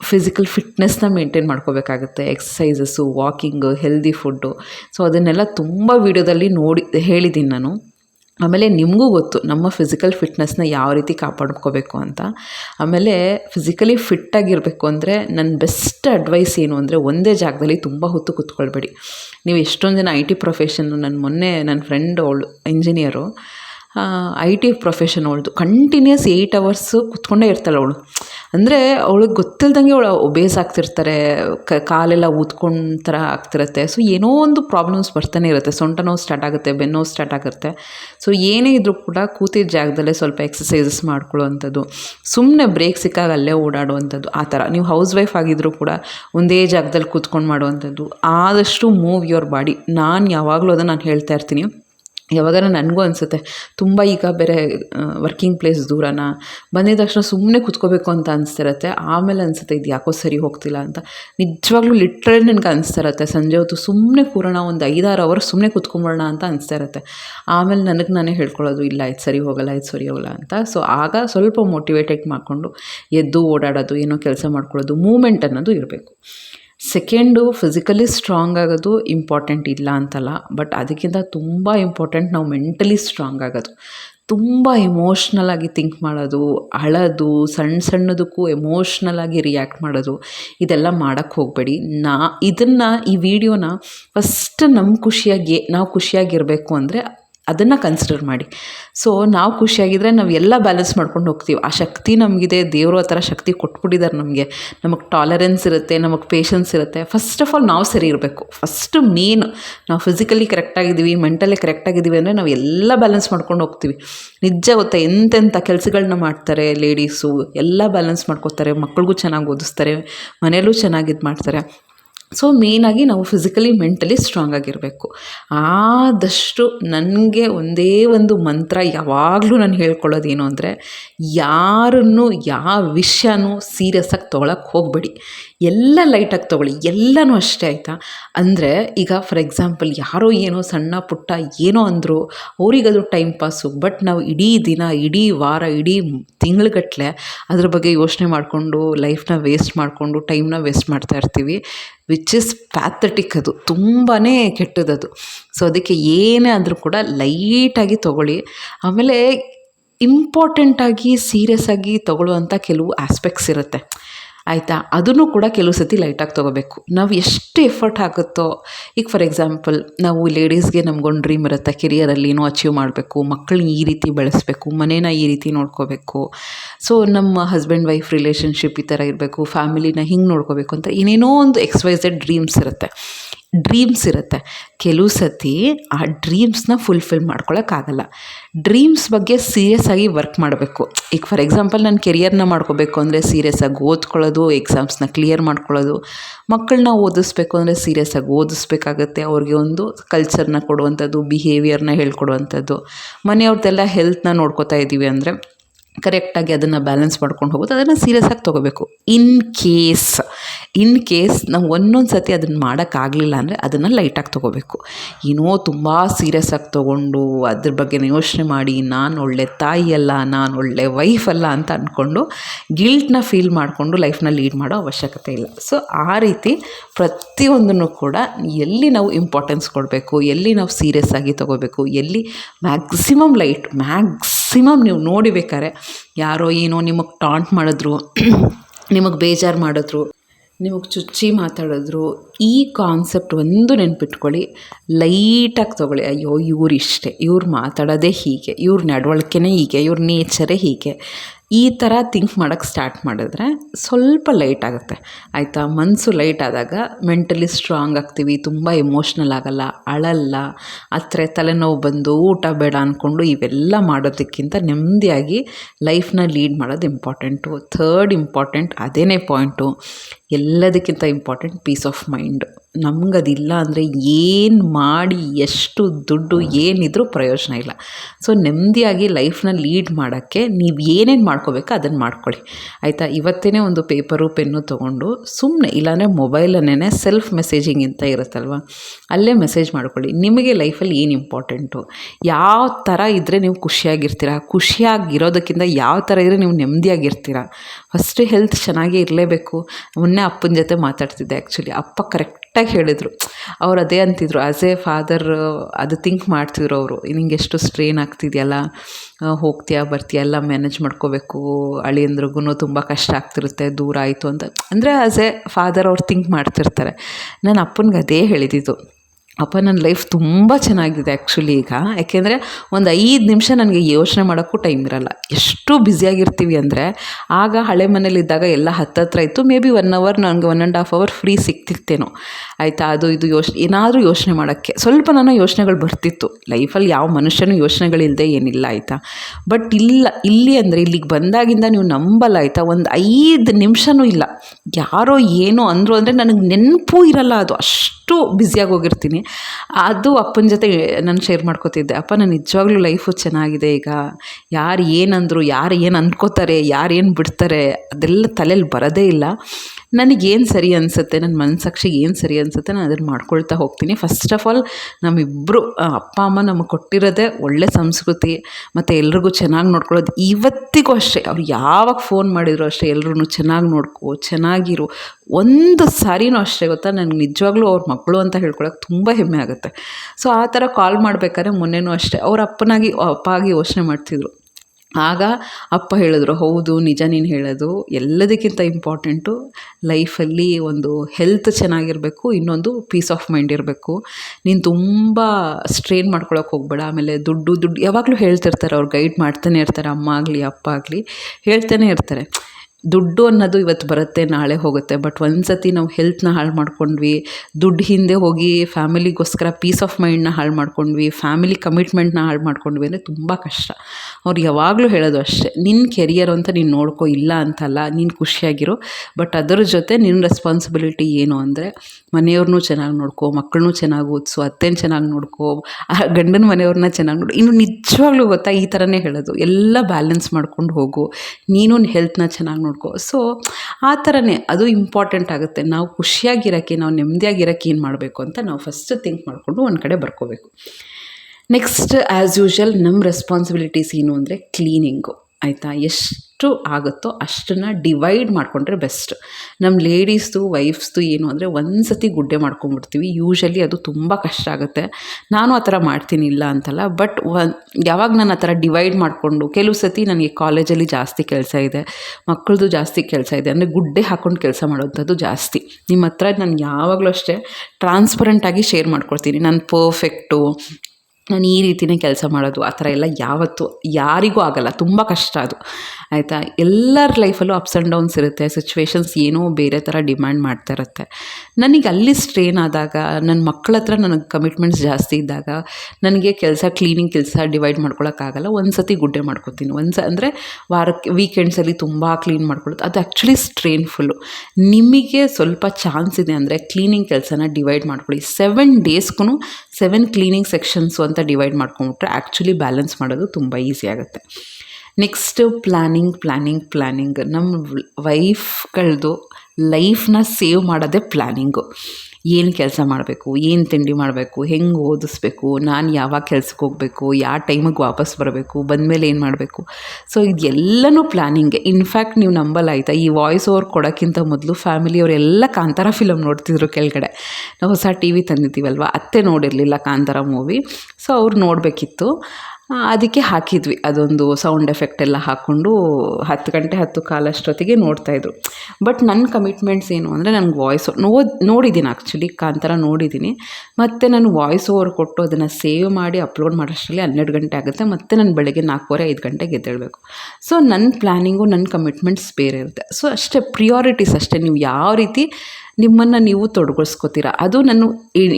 ಫಿಸಿಕಲ್ ಫಿಟ್ನೆಸ್ನ ಮೇಂಟೈನ್ ಮಾಡ್ಕೋಬೇಕಾಗುತ್ತೆ. Exercises walking healthy food so ಅದನ್ನೆಲ್ಲ ತುಂಬ ವೀಡಿಯೋದಲ್ಲಿ ನೋಡಿ ಹೇಳಿದ್ದೀನಿ ನಾನು. ಆಮೇಲೆ ನಿಮಗೂ ಗೊತ್ತು, ನಮ್ಮ ಫಿಸಿಕಲ್ ಫಿಟ್ನೆಸ್ನ ಯಾವ ರೀತಿ ಕಾಪಾಡ್ಕೋಬೇಕು ಅಂತ. ಆಮೇಲೆ ಫಿಸಿಕಲಿ ಫಿಟ್ಟಾಗಿರಬೇಕು ಅಂದರೆ ನನ್ನ ಬೆಸ್ಟ್ ಅಡ್ವೈಸ್ ಏನು ಅಂದರೆ ಒಂದೇ ಜಾಗದಲ್ಲಿ ತುಂಬ ಹೊತ್ತು ಕೂತ್ಕೊಳ್ಬೇಡಿ. ನೀವು ಎಷ್ಟೊಂದು ಜನ ಐ ಟಿ ಪ್ರೊಫೆಷನ್ನು ನನ್ನ ಮೊನ್ನೆ ನನ್ನ ಫ್ರೆಂಡ್ ಅವಳು ಇಂಜಿನಿಯರು ಐ ಟಿ ಪ್ರೊಫೆಷನ್ ಅವಳದು. ಕಂಟಿನ್ಯೂಸ್ ಏಯ್ಟ್ ಅವರ್ಸು ಕುತ್ಕೊಂಡೇ ಇರ್ತಾಳೆ ಅವಳು. ಅಂದರೆ ಅವಳಿಗೆ ಗೊತ್ತಿಲ್ದಂಗೆ ಅವಳು ಒಬೇಸ್ ಆಗ್ತಿರ್ತಾರೆ ಕಾಲೆಲ್ಲ ಊದ್ಕೊಂಡು ಥರ ಆಗ್ತಿರುತ್ತೆ. ಸೊ ಏನೋ ಒಂದು ಪ್ರಾಬ್ಲಮ್ಸ್ ಬರ್ತಾನೆ ಇರುತ್ತೆ. ಸೊಂಟ ನೋವು ಸ್ಟಾರ್ಟ್ ಆಗುತ್ತೆ, ಬೆನ್ನೋ ಸ್ಟಾರ್ಟ್ ಆಗುತ್ತೆ. ಸೊ ಏನೇ ಇದ್ರೂ ಕೂಡ ಕೂತಿದ್ದ ಜಾಗದಲ್ಲೇ ಸ್ವಲ್ಪ ಎಕ್ಸಸೈಸಸ್ ಮಾಡ್ಕೊಳ್ಳೋವಂಥದ್ದು. ಸುಮ್ಮನೆ ಬ್ರೇಕ್ ಸಿಕ್ಕಾಗ ಅಲ್ಲೇ ಓಡಾಡುವಂಥದ್ದು. ಆ ಥರ. ನೀವು ಹೌಸ್ ವೈಫ್ ಆಗಿದ್ದರೂ ಕೂಡ ಒಂದೇ ಜಾಗದಲ್ಲಿ ಕೂತ್ಕೊಂಡು ಮಾಡುವಂಥದ್ದು. ಆದಷ್ಟು ಮೂವ್ ಯುವರ್ ಬಾಡಿ ನಾನು ಯಾವಾಗಲೂ ಅದನ್ನು ನಾನು ಹೇಳ್ತಾ ಇರ್ತೀನಿ. ಯಾವಾಗಾರ ನನಗೂ ಅನಿಸುತ್ತೆ, ತುಂಬ ಈಗ ಬೇರೆ ವರ್ಕಿಂಗ್ ಪ್ಲೇಸ್ ದೂರನ, ಬಂದಿದ ತಕ್ಷಣ ಸುಮ್ಮನೆ ಕೂತ್ಕೋಬೇಕು ಅಂತ ಅನಿಸ್ತಿರತ್ತೆ, ಆಮೇಲೆ ಅನಿಸುತ್ತೆ ಇದು ಯಾಕೋ ಸರಿ ಹೋಗ್ತಿಲ್ಲ ಅಂತ. ನಿಜವಾಗ್ಲೂ ಲಿಟ್ರಲಿ ನನಗೆ ಅನಿಸ್ತಾ ಇರತ್ತೆ ಸಂಜೆ ಹೊತ್ತು ಸುಮ್ಮನೆ ಕೂರೋಣ, ಒಂದು ಐದಾರು ಅವರ್ ಸುಮ್ಮನೆ ಕೂತ್ಕೊಂಬೋಣ ಅಂತ ಅನಿಸ್ತಾ ಇರತ್ತೆ ಆಮೇಲೆ ನನಗೆ ನಾನೇ ಹೇಳ್ಕೊಳ್ಳೋದು, ಇಲ್ಲ ಇದು ಸರಿ ಹೋಗಲ್ಲ ಇದು ಸರಿ ಹೋಗಲ್ಲ ಅಂತ. ಸೊ ಆಗ ಸ್ವಲ್ಪ ಮೋಟಿವೇಟೆಡ್ ಮಾಡಿಕೊಂಡು ಎದ್ದು ಓಡಾಡೋದು, ಏನೋ ಕೆಲಸ ಮಾಡ್ಕೊಳ್ಳೋದು ಮೂಮೆಂಟ್ ಅನ್ನೋದು ಇರಬೇಕು. ಸೆಕೆಂಡು ಫಿಸಿಕಲಿ ಸ್ಟ್ರಾಂಗ್ ಆಗೋದು ಇಂಪಾರ್ಟೆಂಟ್ ಇಲ್ಲ ಅಂತಲ್ಲ, ಬಟ್ ಅದಕ್ಕಿಂತ ತುಂಬ ಇಂಪಾರ್ಟೆಂಟ್ ನಾವು ಮೆಂಟಲಿ ಸ್ಟ್ರಾಂಗ್ ಆಗೋದು. ತುಂಬ ಎಮೋಷ್ನಲ್ ಆಗಿ ಥಿಂಕ್ ಮಾಡೋದು, ಅಳೋದು ಸಣ್ಣ ಸಣ್ಣದಕ್ಕೂ ಎಮೋಷ್ನಲ್ ಆಗಿ ರಿಯಾಕ್ಟ್ ಮಾಡೋದು, ಇದೆಲ್ಲ ಮಾಡೋಕ್ಕೆ ಹೋಗಬೇಡಿ. ನಾ, ಇದನ್ನು ಈ ವಿಡಿಯೋನ ಫಸ್ಟ್ ನಮ್ಮ ಖುಷಿಯಾಗಿ, ನಾವು ಖುಷಿಯಾಗಿರಬೇಕು ಅಂದರೆ ಅದನ್ನು ಕನ್ಸಿಡರ್ ಮಾಡಿ. ಸೊ ನಾವು ಖುಷಿಯಾಗಿದ್ದರೆ ನಾವು ಎಲ್ಲ ಬ್ಯಾಲೆನ್ಸ್ ಮಾಡ್ಕೊಂಡು ಹೋಗ್ತೀವಿ. ಆ ಶಕ್ತಿ ನಮಗಿದೆ, ದೇವರು ಆ ಥರ ಶಕ್ತಿ ಕೊಟ್ಬಿಟ್ಟಿದ್ದಾರೆ ನಮಗೆ. ನಮಗೆ ಟಾಲರೆನ್ಸ್ ಇರುತ್ತೆ, ನಮಗೆ ಪೇಷನ್ಸ್ ಇರುತ್ತೆ. ಫಸ್ಟ್ ಆಫ್ ಆಲ್ ನಾವು ಸರಿ ಇರಬೇಕು. ಫಸ್ಟು ಮೇನ್ ನಾವು ಫಿಸಿಕಲಿ ಕರೆಕ್ಟಾಗಿದ್ದೀವಿ ಮೆಂಟಲಿ ಕರೆಕ್ಟಾಗಿದ್ದೀವಿ ಅಂದರೆ ನಾವು ಎಲ್ಲ ಬ್ಯಾಲೆನ್ಸ್ ಮಾಡ್ಕೊಂಡು ಹೋಗ್ತೀವಿ. ನಿಜ ಗೊತ್ತಾ ಎಂತೆಂಥ ಕೆಲಸಗಳನ್ನ ಮಾಡ್ತಾರೆ ಲೇಡೀಸು ಎಲ್ಲ ಬ್ಯಾಲೆನ್ಸ್ ಮಾಡ್ಕೋತಾರೆ, ಮಕ್ಳಿಗೂ ಚೆನ್ನಾಗಿ ಓದಿಸ್ತಾರೆ, ಮನೆಯಲ್ಲೂ ಚೆನ್ನಾಗಿ ಇದು ಮಾಡ್ತಾರೆ. ಸೊ ಮೇಯ್ನಾಗಿ ನಾವು ಫಿಸಿಕಲಿ ಮೆಂಟಲಿ ಸ್ಟ್ರಾಂಗ್ ಆಗಿರಬೇಕು. ಆದಷ್ಟು ನನಗೆ ಒಂದೇ ಒಂದು ಮಂತ್ರ ಯಾವಾಗಲೂ ನಾನು ಹೇಳ್ಕೊಳ್ಳೋದೇನು ಅಂದರೆ, ಯಾರನ್ನು, ಯಾವ ವಿಷಯನೂ ಸೀರಿಯಸ್ಸಾಗಿ ತೊಗೊಳಕ್ಕೆ ಹೋಗಬೇಡಿ. ಎಲ್ಲ ಲೈಟಾಗಿ ತೊಗೊಳ್ಳಿ. ಎಲ್ಲನೂ ಅಷ್ಟೇ ಆಯಿತಾ? ಅಂದರೆ, ಈಗ ಫಾರ್ ಎಕ್ಸಾಂಪಲ್ ಯಾರೋ ಏನೋ ಸಣ್ಣ, ಪುಟ್ಟ ಏನೋ ಅಂದರು, ಅವರಿಗದು ಟೈಮ್ ಪಾಸು ಬಟ್ ನಾವು ಇಡೀ ದಿನ, ಇಡೀ ವಾರ, ಇಡೀ ತಿಂಗಳುಗಟ್ಟಲೆ ಅದ್ರ ಬಗ್ಗೆ ಯೋಚನೆ ಮಾಡಿಕೊಂಡು ಲೈಫ್ನ ವೇಸ್ಟ್ ಮಾಡಿಕೊಂಡು ಟೈಮ್ನ ವೇಸ್ಟ್ ಮಾಡ್ತಾ ಇರ್ತೀವಿ. ವಿಚ್ ಇಸ್ ಪ್ಯಾಥೆಟಿಕ್ ಅದು. ತುಂಬಾ ಕೆಟ್ಟದದು. ಸೊ ಅದಕ್ಕೆ ಏನೇ ಆದರೂ ಕೂಡ ಲೈಟಾಗಿ ತೊಗೊಳ್ಳಿ. ಆಮೇಲೆ ಇಂಪಾರ್ಟೆಂಟಾಗಿ ಸೀರಿಯಸ್ಸಾಗಿ ತೊಗೊಳ್ಳುವಂಥ ಕೆಲವು ಆಸ್ಪೆಕ್ಟ್ಸ್ ಇರುತ್ತೆ. ಆಯಿತಾ? ಅದನ್ನು ಕೂಡ ಕೆಲವು ಸತಿ ಲೈಟಾಗಿ ತೊಗೋಬೇಕು. ನಾವು ಎಷ್ಟು ಎಫರ್ಟ್ ಆಗುತ್ತೋ, ಈಗ ಫಾರ್ ಎಕ್ಸಾಂಪಲ್ ನಾವು ಲೇಡೀಸ್ಗೆ ನಮ್ಗೊಂದು ಡ್ರೀಮ್ ಇರುತ್ತೆ ಕೆರಿಯರಲ್ಲಿ ಏನೋ ಅಚೀವ್ ಮಾಡಬೇಕು, ಮಕ್ಕಳನ್ನ ಈ ರೀತಿ ಬೆಳೆಸಬೇಕು, ಮನೇನ ಈ ರೀತಿ ನೋಡ್ಕೋಬೇಕು. ಸೊ ನಮ್ಮ ಹಸ್ಬೆಂಡ್ ವೈಫ್ ರಿಲೇಷನ್ಶಿಪ್ ಈ ಥರ ಇರಬೇಕು ಫ್ಯಾಮಿಲಿನ ಹಿಂಗೆ ನೋಡ್ಕೋಬೇಕು ಅಂತ ಏನೇನೋ ಒಂದು ಎಕ್ಸ್ ವೈ ಡ್ರೀಮ್ಸ್ ಇರುತ್ತೆ. ಡ್ರೀಮ್ಸ್ ಇರುತ್ತೆ. ಕೆಲವು ಸತಿ ಆ ಡ್ರೀಮ್ಸ್ನ ಫುಲ್ಫಿಲ್ ಮಾಡ್ಕೊಳ್ಳೋಕ್ಕಾಗಲ್ಲ ಡ್ರೀಮ್ಸ್ ಬಗ್ಗೆ ಸೀರಿಯಸ್ ಆಗಿ ವರ್ಕ್ ಮಾಡಬೇಕು. ಈಗ ಫಾರ್ ಎಕ್ಸಾಂಪಲ್ ನಾನು ಕೆರಿಯರ್ನ ಮಾಡ್ಕೋಬೇಕು ಅಂದರೆ ಸೀರಿಯಸ್ ಆಗಿ ಓದ್ಕೊಳ್ಳೋದು ಎಕ್ಸಾಮ್ಸ್ನ ಕ್ಲಿಯರ್ ಮಾಡ್ಕೊಳ್ಳೋದು ಮಕ್ಕಳನ್ನ ಓದಿಸ್ಬೇಕು ಅಂದರೆ ಸೀರಿಯಸ್ ಆಗಿ ಓದಿಸ್ಬೇಕಾಗತ್ತೆ. ಅವ್ರಿಗೆ ಒಂದು ಕಲ್ಚರ್ನ ಕೊಡುವಂಥದ್ದು ಬಿಹೇವಿಯರ್ನ ಹೇಳ್ಕೊಡುವಂಥದ್ದು. ಮನೆಯವ್ರದ್ದೆಲ್ಲ ಹೆಲ್ತ್ನ ನೋಡ್ಕೋತಾ ಇದ್ದೀವಿ ಅಂದರೆ ಕರೆಕ್ಟಾಗಿ ಅದನ್ನು ಬ್ಯಾಲೆನ್ಸ್ ಮಾಡ್ಕೊಂಡು ಹೋಗೋದು ಅದನ್ನು ಸೀರಿಯಸ್ ಆಗಿ ತೊಗೋಬೇಕು. ಇನ್ ಕೇಸ್ ಇನ್ ಕೇಸ್ ನಾವು ಒಂದೊಂದು ಸತಿ ಅದನ್ನು ಮಾಡೋಕ್ಕಾಗಲಿಲ್ಲ ಅಂದರೆ ಅದನ್ನು ಲೈಟಾಗಿ ತೊಗೋಬೇಕು. ಏನೋ ತುಂಬ ಸೀರಿಯಸ್ ಆಗಿ ತೊಗೊಂಡು ಅದ್ರ ಬಗ್ಗೆ ಯೋಚನೆ ಮಾಡಿ, ನಾನು ಒಳ್ಳೆ ತಾಯಿ ಅಲ್ಲ, ನಾನು ಒಳ್ಳೆ ವೈಫ್ ಅಲ್ಲ ಅಂತ ಅಂದ್ಕೊಂಡು ಗಿಲ್ಟ್ನ ಫೀಲ್ ಮಾಡಿಕೊಂಡು ಲೈಫ್ನ ಲೀಡ್ ಮಾಡೋ ಅವಶ್ಯಕತೆ ಇಲ್ಲ. ಸೊ ಆ ರೀತಿ ಪ್ರತಿಯೊಂದನ್ನು ಕೂಡ ಎಲ್ಲಿ ನಾವು ಇಂಪಾರ್ಟೆನ್ಸ್ ಕೊಡಬೇಕು, ಎಲ್ಲಿ ನಾವು ಸೀರಿಯಸ್ ಆಗಿ ತೊಗೋಬೇಕು, ಎಲ್ಲಿ ಮ್ಯಾಕ್ಸಿಮಮ್ ಲೈಟ್ ಮ್ಯಾಕ್ಸಿಮಮ್ ನೀವು ನೋಡಿಬೇಕಾರೆ ಯಾರೋ ಏನೋ ನಿಮಗೆ ಟಾಂಟ್ ಮಾಡಿದ್ರು, [CLEARS THROAT] ನಿಮಗೆ ಬೇಜಾರು ಮಾಡಿದ್ರು, ನಿಮಗೆ ಚುಚ್ಚಿ ಮಾತಾಡಿದ್ರು, ಈ ಕಾನ್ಸೆಪ್ಟ್ ಒಂದು ನೆನ್ಪಿಟ್ಕೊಳ್ಳಿ. ಲೈಟಾಗಿ ತೊಗೊಳ್ಳಿ. ಅಯ್ಯೋ, ಇವ್ರು ಇಷ್ಟೇ. ಇವ್ರು ಮಾತಾಡೋದೇ ಹೀಗೆ. ಇವ್ರ ನಡವಳಿಕೆನೇ ಹೀಗೆ. ಇವ್ರ ನೇಚರೇ ಹೀಗೆ. ಈ ಥರ ಥಿಂಕ್ ಮಾಡೋಕ್ಕೆ ಸ್ಟಾರ್ಟ್ ಮಾಡಿದ್ರೆ ಸ್ವಲ್ಪ ಲೈಟ್ ಆಗುತ್ತೆ. ಆಯಿತಾ? ಮನಸ್ಸು ಲೈಟ್ ಆದಾಗ ಮೆಂಟಲಿ ಸ್ಟ್ರಾಂಗ್ ಆಗ್ತೀವಿ, ತುಂಬ ಎಮೋಷ್ನಲ್ ಆಗಲ್ಲ, ಅಳಲ್ಲ ಹತ್ರ ತಲೆನೋವು ಬಂದು ಊಟ ಬೇಡ ಅಂದ್ಕೊಂಡು ಇವೆಲ್ಲ ಮಾಡೋದಕ್ಕಿಂತ ನೆಮ್ಮದಿಯಾಗಿ ಲೈಫ್ನ ಲೀಡ್ ಮಾಡೋದು ಇಂಪಾರ್ಟೆಂಟು ಥರ್ಡ್ ಇಂಪಾರ್ಟೆಂಟ್ ಅದೇನೇ ಪಾಯಿಂಟು ಎಲ್ಲದಕ್ಕಿಂತ ಇಂಪಾರ್ಟೆಂಟ್ ಪೀಸ್ ಆಫ್ ಮೈಂಡ್ ನಮ್ಗೆ ಅದಿಲ್ಲ ಅಂದರೆ ಏನು ಮಾಡಿ, ಎಷ್ಟು ದುಡ್ಡು, ಏನಿದ್ರೂ ಪ್ರಯೋಜನ ಇಲ್ಲ. ಸೊ ನೆಮ್ಮದಿಯಾಗಿ ಲೈಫ್ನ ಲೀಡ್ ಮಾಡೋಕ್ಕೆ ನೀವು ಏನೇನು ಮಾಡ್ಕೋಬೇಕು ಅದನ್ನು ಮಾಡ್ಕೊಳ್ಳಿ. ಆಯಿತಾ? ಇವತ್ತೇ ಒಂದು ಪೇಪರು, ಪೆನ್ನು ತೊಗೊಂಡು ಸುಮ್ಮನೆ ಇಲ್ಲಾಂದರೆ ಮೊಬೈಲನ್ನೇ ಸೆಲ್ಫ್ ಮೆಸೇಜಿಂಗ್ ಅಂತ ಇರುತ್ತಲ್ವ? ಅಲ್ಲೇ ಮೆಸೇಜ್ ಮಾಡ್ಕೊಳ್ಳಿ. ನಿಮಗೆ ಲೈಫಲ್ಲಿ ಏನು ಇಂಪಾರ್ಟೆಂಟು ಯಾವ ಥರ ಇದ್ದರೆ ನೀವು ಖುಷಿಯಾಗಿರ್ತೀರ? ಖುಷಿಯಾಗಿರೋದಕ್ಕಿಂತ ಯಾವ ಥರ ಇದ್ದರೆ ನೀವು ನೆಮ್ಮದಿಯಾಗಿರ್ತೀರ ಫಸ್ಟ್ ಹೆಲ್ತ್ ಚೆನ್ನಾಗೇ ಇರಲೇಬೇಕು. ಮೊನ್ನೆ ಅಪ್ಪನ ಜೊತೆ ಮಾತಾಡ್ತಿದ್ದೆ ಆ್ಯಕ್ಚುಲಿ ಅಪ್ಪ ಕರೆಕ್ಟಾಗಿ ಹೇಳಿದರು. ಅವ್ರು ಅದೇ ಅಂತಿದ್ರು ಆಸ್ ಎ ಫಾದರ್ ಅದು ಥಿಂಕ್ ಮಾಡ್ತಿದ್ರು ಅವರು. ನಿಂಗೆ ಎಷ್ಟು ಸ್ಟ್ರೇನ್ ಆಗ್ತಿದೆಯಲ್ಲ? ಹೋಗ್ತೀಯಾ, ಬರ್ತೀಯ, ಎಲ್ಲ ಮ್ಯಾನೇಜ್ ಮಾಡ್ಕೋಬೇಕು. ಅಳಿಯಂದ್ರಿಗೂ ತುಂಬ ಕಷ್ಟ ಆಗ್ತಿರುತ್ತೆ, ದೂರ ಆಯಿತು ಅಂತ. ಅಂದರೆ ಆಸ್ ಎ ಫಾದರ್ ಅವ್ರು ಥಿಂಕ್ ಮಾಡ್ತಿರ್ತಾರೆ. ನಾನು ಅಪ್ಪನಿಗೆ ಅದೇ ಹೇಳಿದ್ದು ಅಪ್ಪ, ನನ್ನ ಲೈಫ್ ತುಂಬ ಚೆನ್ನಾಗಿದೆ ಆ್ಯಕ್ಚುಲಿ ಈಗ. ಯಾಕೆಂದರೆ ಒಂದು ಐದು ನಿಮಿಷ ನನಗೆ ಯೋಚನೆ ಮಾಡೋಕ್ಕೂ ಟೈಮ್ ಇರಲ್ಲ. ಎಷ್ಟು ಬ್ಯುಸಿಯಾಗಿರ್ತೀವಿ ಅಂದರೆ, ಆಗ ಹಳೆ ಮನೇಲಿದ್ದಾಗ ಎಲ್ಲ ಹತ್ತತ್ರ ಇತ್ತು. ಮೇ ಬಿ ಒನ್ ಅವರ್ ನನಗೆ one and half hour free ಸಿಕ್ತಿತ್ತೇನೋ ಆಯಿತಾ, ಅದು ಇದು ಯೋಚನೆ ಏನಾದರೂ ಯೋಚನೆ ಮಾಡೋಕ್ಕೆ. ಸ್ವಲ್ಪ ನಾನು ಯೋಚನೆಗಳು ಬರ್ತಿತ್ತು. ಲೈಫಲ್ಲಿ ಯಾವ ಮನುಷ್ಯನೂ ಯೋಚನೆಗಳಿಲ್ಲದೆ ಏನಿಲ್ಲ, ಆಯಿತಾ? ಬಟ್ ಇಲ್ಲ, ಇಲ್ಲಿ ಅಂದರೆ, ಇಲ್ಲಿಗೆ ಬಂದಾಗಿಂದ ನೀವು ನಂಬಲ್ಲ, ಆಯಿತಾ? ಒಂದು ಐದು ನಿಮಿಷನೂ ಇಲ್ಲ. ಯಾರೋ ಏನೋ ಅಂದರು ಅಂದರೆ, ನನಗೆ ನೆನಪು ಇರಲ್ಲ ಅದು. ಅಷ್ಟು ಬ್ಯುಸಿಯಾಗಿ ಹೋಗಿರ್ತೀನಿ. ಅದು ಅಪ್ಪನ ಜೊತೆ ನಾನು ಶೇರ್ ಮಾಡ್ಕೋತಿದ್ದೆ. ಅಪ್ಪ, ನಾನು ನಿಜವಾಗ್ಲೂ ಲೈಫು ಚೆನ್ನಾಗಿದೆ ಈಗ. ಯಾರು ಏನಂದರು, ಯಾರು ಏನು ಅಂದ್ಕೋತಾರೆ ಯಾರು ಏನು ಬಿಡ್ತಾರೆ, ಅದೆಲ್ಲ ತಲೆಯಲ್ಲಿ ಬರೋದೇ ಇಲ್ಲ. ನನಗೇನು ಸರಿ ಅನಿಸುತ್ತೆ ನನ್ನ ಮನಸ್ಸಾಕ್ಷಿಗೆ ಏನು ಸರಿ ಅನಿಸುತ್ತೆ ನಾನು ಅದನ್ನು ಮಾಡ್ಕೊಳ್ತಾ ಹೋಗ್ತೀನಿ. ಫಸ್ಟ್ ಆಫ್ ಆಲ್ ನಮ್ಮಿಬ್ಬರು ಅಪ್ಪ, ಅಮ್ಮ ನಮಗೆ ಕೊಟ್ಟಿರೋದೇ ಒಳ್ಳೆ ಸಂಸ್ಕೃತಿ, ಮತ್ತು ಎಲ್ರಿಗೂ ಚೆನ್ನಾಗಿ ನೋಡ್ಕೊಳ್ಳೋದು. ಇವತ್ತಿಗೂ ಅಷ್ಟೇ, ಅವ್ರು ಯಾವಾಗ ಫೋನ್ ಮಾಡಿದ್ರು ಅಷ್ಟೇ ಎಲ್ಲರೂ ಚೆನ್ನಾಗಿ ನೋಡ್ಕೊ, ಚೆನ್ನಾಗಿರು. ಒಂದು ಸಾರಿನೂ ಅಷ್ಟೇ ಗೊತ್ತಾ, ನನಗೆ ನಿಜವಾಗ್ಲೂ ಅವ್ರ ಮಕ್ಕಳು ಅಂತ ಹೇಳ್ಕೊಳಕ್ಕೆ ತುಂಬ ಹೆಮ್ಮೆ ಆಗುತ್ತೆ. ಸೊ ಆ ಥರ ಕಾಲ್ ಮಾಡಬೇಕಾದ್ರೆ ಮೊನ್ನೆನೂ ಅಷ್ಟೇ, ಅವ್ರ ಅಪ್ಪನಾಗಿ ಅಪ್ಪ ಆಗಿ ಯೋಚನೆ ಮಾಡ್ತಿದ್ರು. ಆಗ ಅಪ್ಪ ಹೇಳಿದ್ರು, ಹೌದು, ನಿಜ ನೀನು ಹೇಳೋದು. ಎಲ್ಲದಕ್ಕಿಂತ ಇಂಪಾರ್ಟೆಂಟು ಲೈಫಲ್ಲಿ ಒಂದು ಹೆಲ್ತ್ ಚೆನ್ನಾಗಿರಬೇಕು, ಇನ್ನೊಂದು ಪೀಸ್ ಆಫ್ ಮೈಂಡ್ ಇರಬೇಕು. ನೀನು ತುಂಬ ಸ್ಟ್ರೈನ್ ಮಾಡ್ಕೊಳಕ್ಕೆ ಹೋಗಬೇಡ. ಆಮೇಲೆ ದುಡ್ಡು ದುಡ್ಡು ಯಾವಾಗಲೂ ಹೇಳ್ತಿರ್ತಾರೆ, ಅವ್ರು ಗೈಡ್ ಮಾಡ್ತಾನೆ ಇರ್ತಾರೆ, ಅಮ್ಮ ಆಗಲಿ, ಅಪ್ಪ ಆಗಲಿ. ಹೇಳ್ತಾನೆ ಇರ್ತಾರೆ. ದುಡ್ಡು ಅನ್ನೋದು ಇವತ್ತು ಬರುತ್ತೆ, ನಾಳೆ ಹೋಗುತ್ತೆ. ಬಟ್ ಒಂದು ಸತಿ ನಾವು ಹೆಲ್ತ್ನ ಹಾಳು ಮಾಡ್ಕೊಂಡ್ವಿ, ದುಡ್ಡು ಹಿಂದೆ ಹೋಗಿ ಫ್ಯಾಮಿಲಿಗೋಸ್ಕರ ಪೀಸ್ ಆಫ್ ಮೈಂಡ್ನ ಹಾಳು ಮಾಡ್ಕೊಂಡ್ವಿ ಫ್ಯಾಮಿಲಿ ಕಮಿಟ್ಮೆಂಟ್ನ ಹಾಳು ಮಾಡ್ಕೊಂಡ್ವಿ ಅಂದರೆ ತುಂಬ ಕಷ್ಟ. ಅವ್ರು ಯಾವಾಗಲೂ ಹೇಳೋದು ಅಷ್ಟೇ ನಿನ್ನ ಕೆರಿಯರ್ ಅಂತ ನೀನು ನೋಡ್ಕೊ, ಇಲ್ಲ ಅಂತಲ್ಲ, ನೀನು ಖುಷಿಯಾಗಿರು. ಬಟ್ ಅದರ ಜೊತೆ ನಿನ್ನ ರೆಸ್ಪಾನ್ಸಿಬಿಲಿಟಿ ಏನು ಅಂದರೆ ಮನೆಯವ್ರನ್ನೂ ಚೆನ್ನಾಗಿ ನೋಡ್ಕೊ, ಮಕ್ಕಳನ್ನೂ ಚೆನ್ನಾಗಿ ಓದಿಸು, ಅತ್ತೆನ ಚೆನ್ನಾಗಿ ನೋಡ್ಕೊ ಗಂಡನ ಮನೆಯವ್ರನ್ನ ಚೆನ್ನಾಗಿ ನೋಡು ಇನ್ನು ನಿಜವಾಗ್ಲೂ ಗೊತ್ತಾ ಈ ಥರನೇ ಹೇಳೋದು. ಎಲ್ಲ ಬ್ಯಾಲೆನ್ಸ್ ಮಾಡ್ಕೊಂಡು ಹೋಗು. ನೀನು ಹೆಲ್ತ್ನ ಚೆನ್ನಾಗಿ ನೋಡ್ಕೊ. ಸೊ ಆ ಥರನೇ ಅದು ಇಂಪಾರ್ಟೆಂಟ್ ಆಗುತ್ತೆ. ನಾವು ಖುಷಿಯಾಗಿರೋಕ್ಕೆ, ನಾವು ನೆಮ್ಮದಿಯಾಗಿರೋಕ್ಕೆ ಏನು ಮಾಡಬೇಕು ಅಂತ ನಾವು ಫಸ್ಟ್ ಥಿಂಕ್ ಮಾಡಿಕೊಂಡು ಒಂದು ಕಡೆ ಬರ್ಕೋಬೇಕು. ನೆಕ್ಸ್ಟ್ ಆ್ಯಸ್ ಯೂಶ್ವಲ್ ನಮ್ಮ ರೆಸ್ಪಾನ್ಸಿಬಿಲಿಟೀಸ್ ಏನು ಅಂದರೆ ಕ್ಲೀನಿಂಗು ಆಯಿತಾ? ಎಷ್ಟು ಆಗುತ್ತೋ ಅಷ್ಟನ್ನು ಡಿವೈಡ್ ಮಾಡಿಕೊಂಡ್ರೆ ಬೆಸ್ಟ್ ನಮ್ಮ ಲೇಡೀಸ್ದು ವೈಫ್ಸ್ದು ಏನು ಅಂದರೆ ಒಂದು ಸತಿ ಗುಡ್ಡೆ ಮಾಡ್ಕೊಂಡ್ಬಿಡ್ತೀವಿ. ಯೂಶಲಿ ಅದು ತುಂಬ ಕಷ್ಟ ಆಗುತ್ತೆ. ನಾನು ಆ ಥರ ಮಾಡ್ತೀನಿ ಇಲ್ಲ ಅಂತಲ್ಲ ಬಟ್ ಯಾವಾಗ ನಾನು ಆ ಥರ ಡಿವೈಡ್ ಮಾಡಿಕೊಂಡು, ಕೆಲವು ಸತಿ ನನಗೆ ಕಾಲೇಜಲ್ಲಿ ಜಾಸ್ತಿ ಕೆಲಸ ಇದೆ. ಮಕ್ಕಳದು ಜಾಸ್ತಿ ಕೆಲಸ ಇದೆ. ಅಂದರೆ ಗುಡ್ಡೆ ಹಾಕ್ಕೊಂಡು ಕೆಲಸ ಮಾಡೋವಂಥದ್ದು ಜಾಸ್ತಿ. ನಿಮ್ಮ ಹತ್ರ ನಾನು ಯಾವಾಗಲೂ ಅಷ್ಟೇ ಟ್ರಾನ್ಸ್ಪರೆಂಟಾಗಿ ಶೇರ್ ಮಾಡ್ಕೊಳ್ತೀನಿ. ನಾನು ಪರ್ಫೆಕ್ಟು ನಾನು ಈ ರೀತಿಯೇ ಕೆಲಸ ಮಾಡೋದು, ಆ ಥರ ಎಲ್ಲ ಯಾವತ್ತೂ ಯಾರಿಗೂ ಆಗಲ್ಲ. ತುಂಬ ಕಷ್ಟ ಅದು. ಆಯಿತಾ? ಎಲ್ಲರ ಲೈಫಲ್ಲೂ ಅಪ್ಸ್ ಆ್ಯಂಡ್ ಡೌನ್ಸ್ ಇರುತ್ತೆ. ಸಿಚುವೇಶನ್ಸ್ ಏನೋ ಬೇರೆ ಥರ ಡಿಮ್ಯಾಂಡ್ ಮಾಡ್ತಾ ಇರುತ್ತೆ. ನನಗೆ ಅಲ್ಲಿ ಸ್ಟ್ರೇನ್ ಆದಾಗ, ನನ್ನ ಮಕ್ಕಳ ಹತ್ರ ನನಗೆ ಕಮಿಟ್ಮೆಂಟ್ಸ್ ಜಾಸ್ತಿ ಇದ್ದಾಗ, ನನಗೆ ಕೆಲಸ ಕ್ಲೀನಿಂಗ್ ಕೆಲಸ ಡಿವೈಡ್ ಮಾಡ್ಕೊಳಕ್ಕಾಗಲ್ಲ ಒಂದು ಸತಿ ಗುಡ್ಡೆ ಮಾಡ್ಕೊತೀನಿ. ಒಂದು ಸ ಅಂದರೆ ವಾರಕ್ಕೆ ವೀಕೆಂಡ್ಸಲ್ಲಿ ತುಂಬ ಕ್ಲೀನ್ ಮಾಡ್ಕೊಳ್ಳೋದು ಅದು ಆ್ಯಕ್ಚುಲಿ ಸ್ಟ್ರೇನ್ಫುಲ್ಲು ನಿಮಗೆ ಸ್ವಲ್ಪ ಚಾನ್ಸ್ ಇದೆ ಅಂದರೆ ಕ್ಲೀನಿಂಗ್ ಕೆಲಸನ ಡಿವೈಡ್ ಮಾಡ್ಕೊಳ್ಳಿ. ಸೆವೆನ್ ಡೇಸ್ಗೂ ಸೆವೆನ್ ಕ್ಲೀನಿಂಗ್ ಸೆಕ್ಷನ್ಸು ಅಂತ ಡಿವೈಡ್ ಮಾಡ್ಕೊಂಬಿಟ್ರೆ ಆ್ಯಕ್ಚುಲಿ ಬ್ಯಾಲೆನ್ಸ್ ಮಾಡೋದು ತುಂಬ ಈಸಿ ಆಗುತ್ತೆ. ನೆಕ್ಸ್ಟ್ ಪ್ಲ್ಯಾನಿಂಗ್ ಪ್ಲ್ಯಾನಿಂಗ್ ಪ್ಲ್ಯಾನಿಂಗ್ ನಮ್ಮ ವೈಫ್ಗಳದ್ದು ಲೈಫ್ನ ಸೇವ್ ಮಾಡೋದೇ ಪ್ಲ್ಯಾನಿಂಗು ಏನು ಕೆಲಸ ಮಾಡಬೇಕು, ಏನು ತಿಂಡಿ ಮಾಡಬೇಕು, ಹೆಂಗೆ ಓದಿಸ್ಬೇಕು, ನಾನು ಯಾವಾಗ ಕೆಲ್ಸಕ್ಕೆ ಹೋಗಬೇಕು ಯಾವ ಟೈಮಿಗೆ ವಾಪಸ್ ಬರಬೇಕು, ಬಂದಮೇಲೆ ಏನು ಮಾಡಬೇಕು. ಸೊ ಇದೆಲ್ಲನೂ ಪ್ಲ್ಯಾನಿಂಗೆ ಇನ್ಫ್ಯಾಕ್ಟ್ ನೀವು ನಂಬಲ್ಲ ಈ ವಾಯ್ಸ್ ಓವರ್ ಕೊಡೋಕ್ಕಿಂತ ಮೊದಲು ಫ್ಯಾಮಿಲಿಯವರೆಲ್ಲ ಕಾಂತಾರ ಫಿಲಮ್ ನೋಡ್ತಿದ್ರು ಕೆಳಗಡೆ. ನಾವು ಹೊಸ ಟಿ ವಿ ತಂದಿದ್ದೀವಲ್ವ, ಅತ್ತೆ ನೋಡಿರಲಿಲ್ಲ ಕಾಂತಾರ ಮೂವಿ. ಸೊ ಅವ್ರು ನೋಡಬೇಕಿತ್ತು. ಅದಕ್ಕೆ ಹಾಕಿದ್ವಿ. ಅದೊಂದು ಸೌಂಡ್ ಎಫೆಕ್ಟ್ ಎಲ್ಲ ಹಾಕ್ಕೊಂಡು ಹತ್ತು ಗಂಟೆ ಹತ್ತು ಕಾಲಷ್ಟೊತ್ತಿಗೆ ನೋಡ್ತಾಯಿದ್ರು ಬಟ್ ನನ್ನ ಕಮಿಟ್ಮೆಂಟ್ಸ್ ಏನು ಅಂದರೆ ನನಗೆ ವಾಯ್ಸ್ ನೋ ನೋಡಿದ್ದೀನಿ ಆ್ಯಕ್ಚುಲಿ ಕಾಂತಾರ ನೋಡಿದ್ದೀನಿ ಮತ್ತು ನಾನು ವಾಯ್ಸ್ ಓವರ್ ಕೊಟ್ಟು ಅದನ್ನು ಸೇವ್ ಮಾಡಿ ಅಪ್ಲೋಡ್ ಮಾಡೋಷ್ಟರಲ್ಲಿ ಹನ್ನೆರಡು ಗಂಟೆ ಆಗುತ್ತೆ. ಮತ್ತು ನಾನು ಬೆಳಗ್ಗೆ ನಾಲ್ಕೂವರೆ, ಐದು ಗಂಟೆಗೆ ಎದ್ದೇಳಬೇಕು. ಸೊ ನನ್ನ ಪ್ಲ್ಯಾನಿಂಗು ನನ್ನ ಕಮಿಟ್ಮೆಂಟ್ಸ್ ಬೇರೆ ಇರುತ್ತೆ. ಸೊ ಅಷ್ಟೇ ಪ್ರಿಯಾರಿಟೀಸ್ ಅಷ್ಟೇ. ನೀವು ಯಾವ ರೀತಿ ನಿಮ್ಮನ್ನು ನೀವು ತೊಡಗಿಸ್ಕೋತೀರ? ಅದು ನಾನು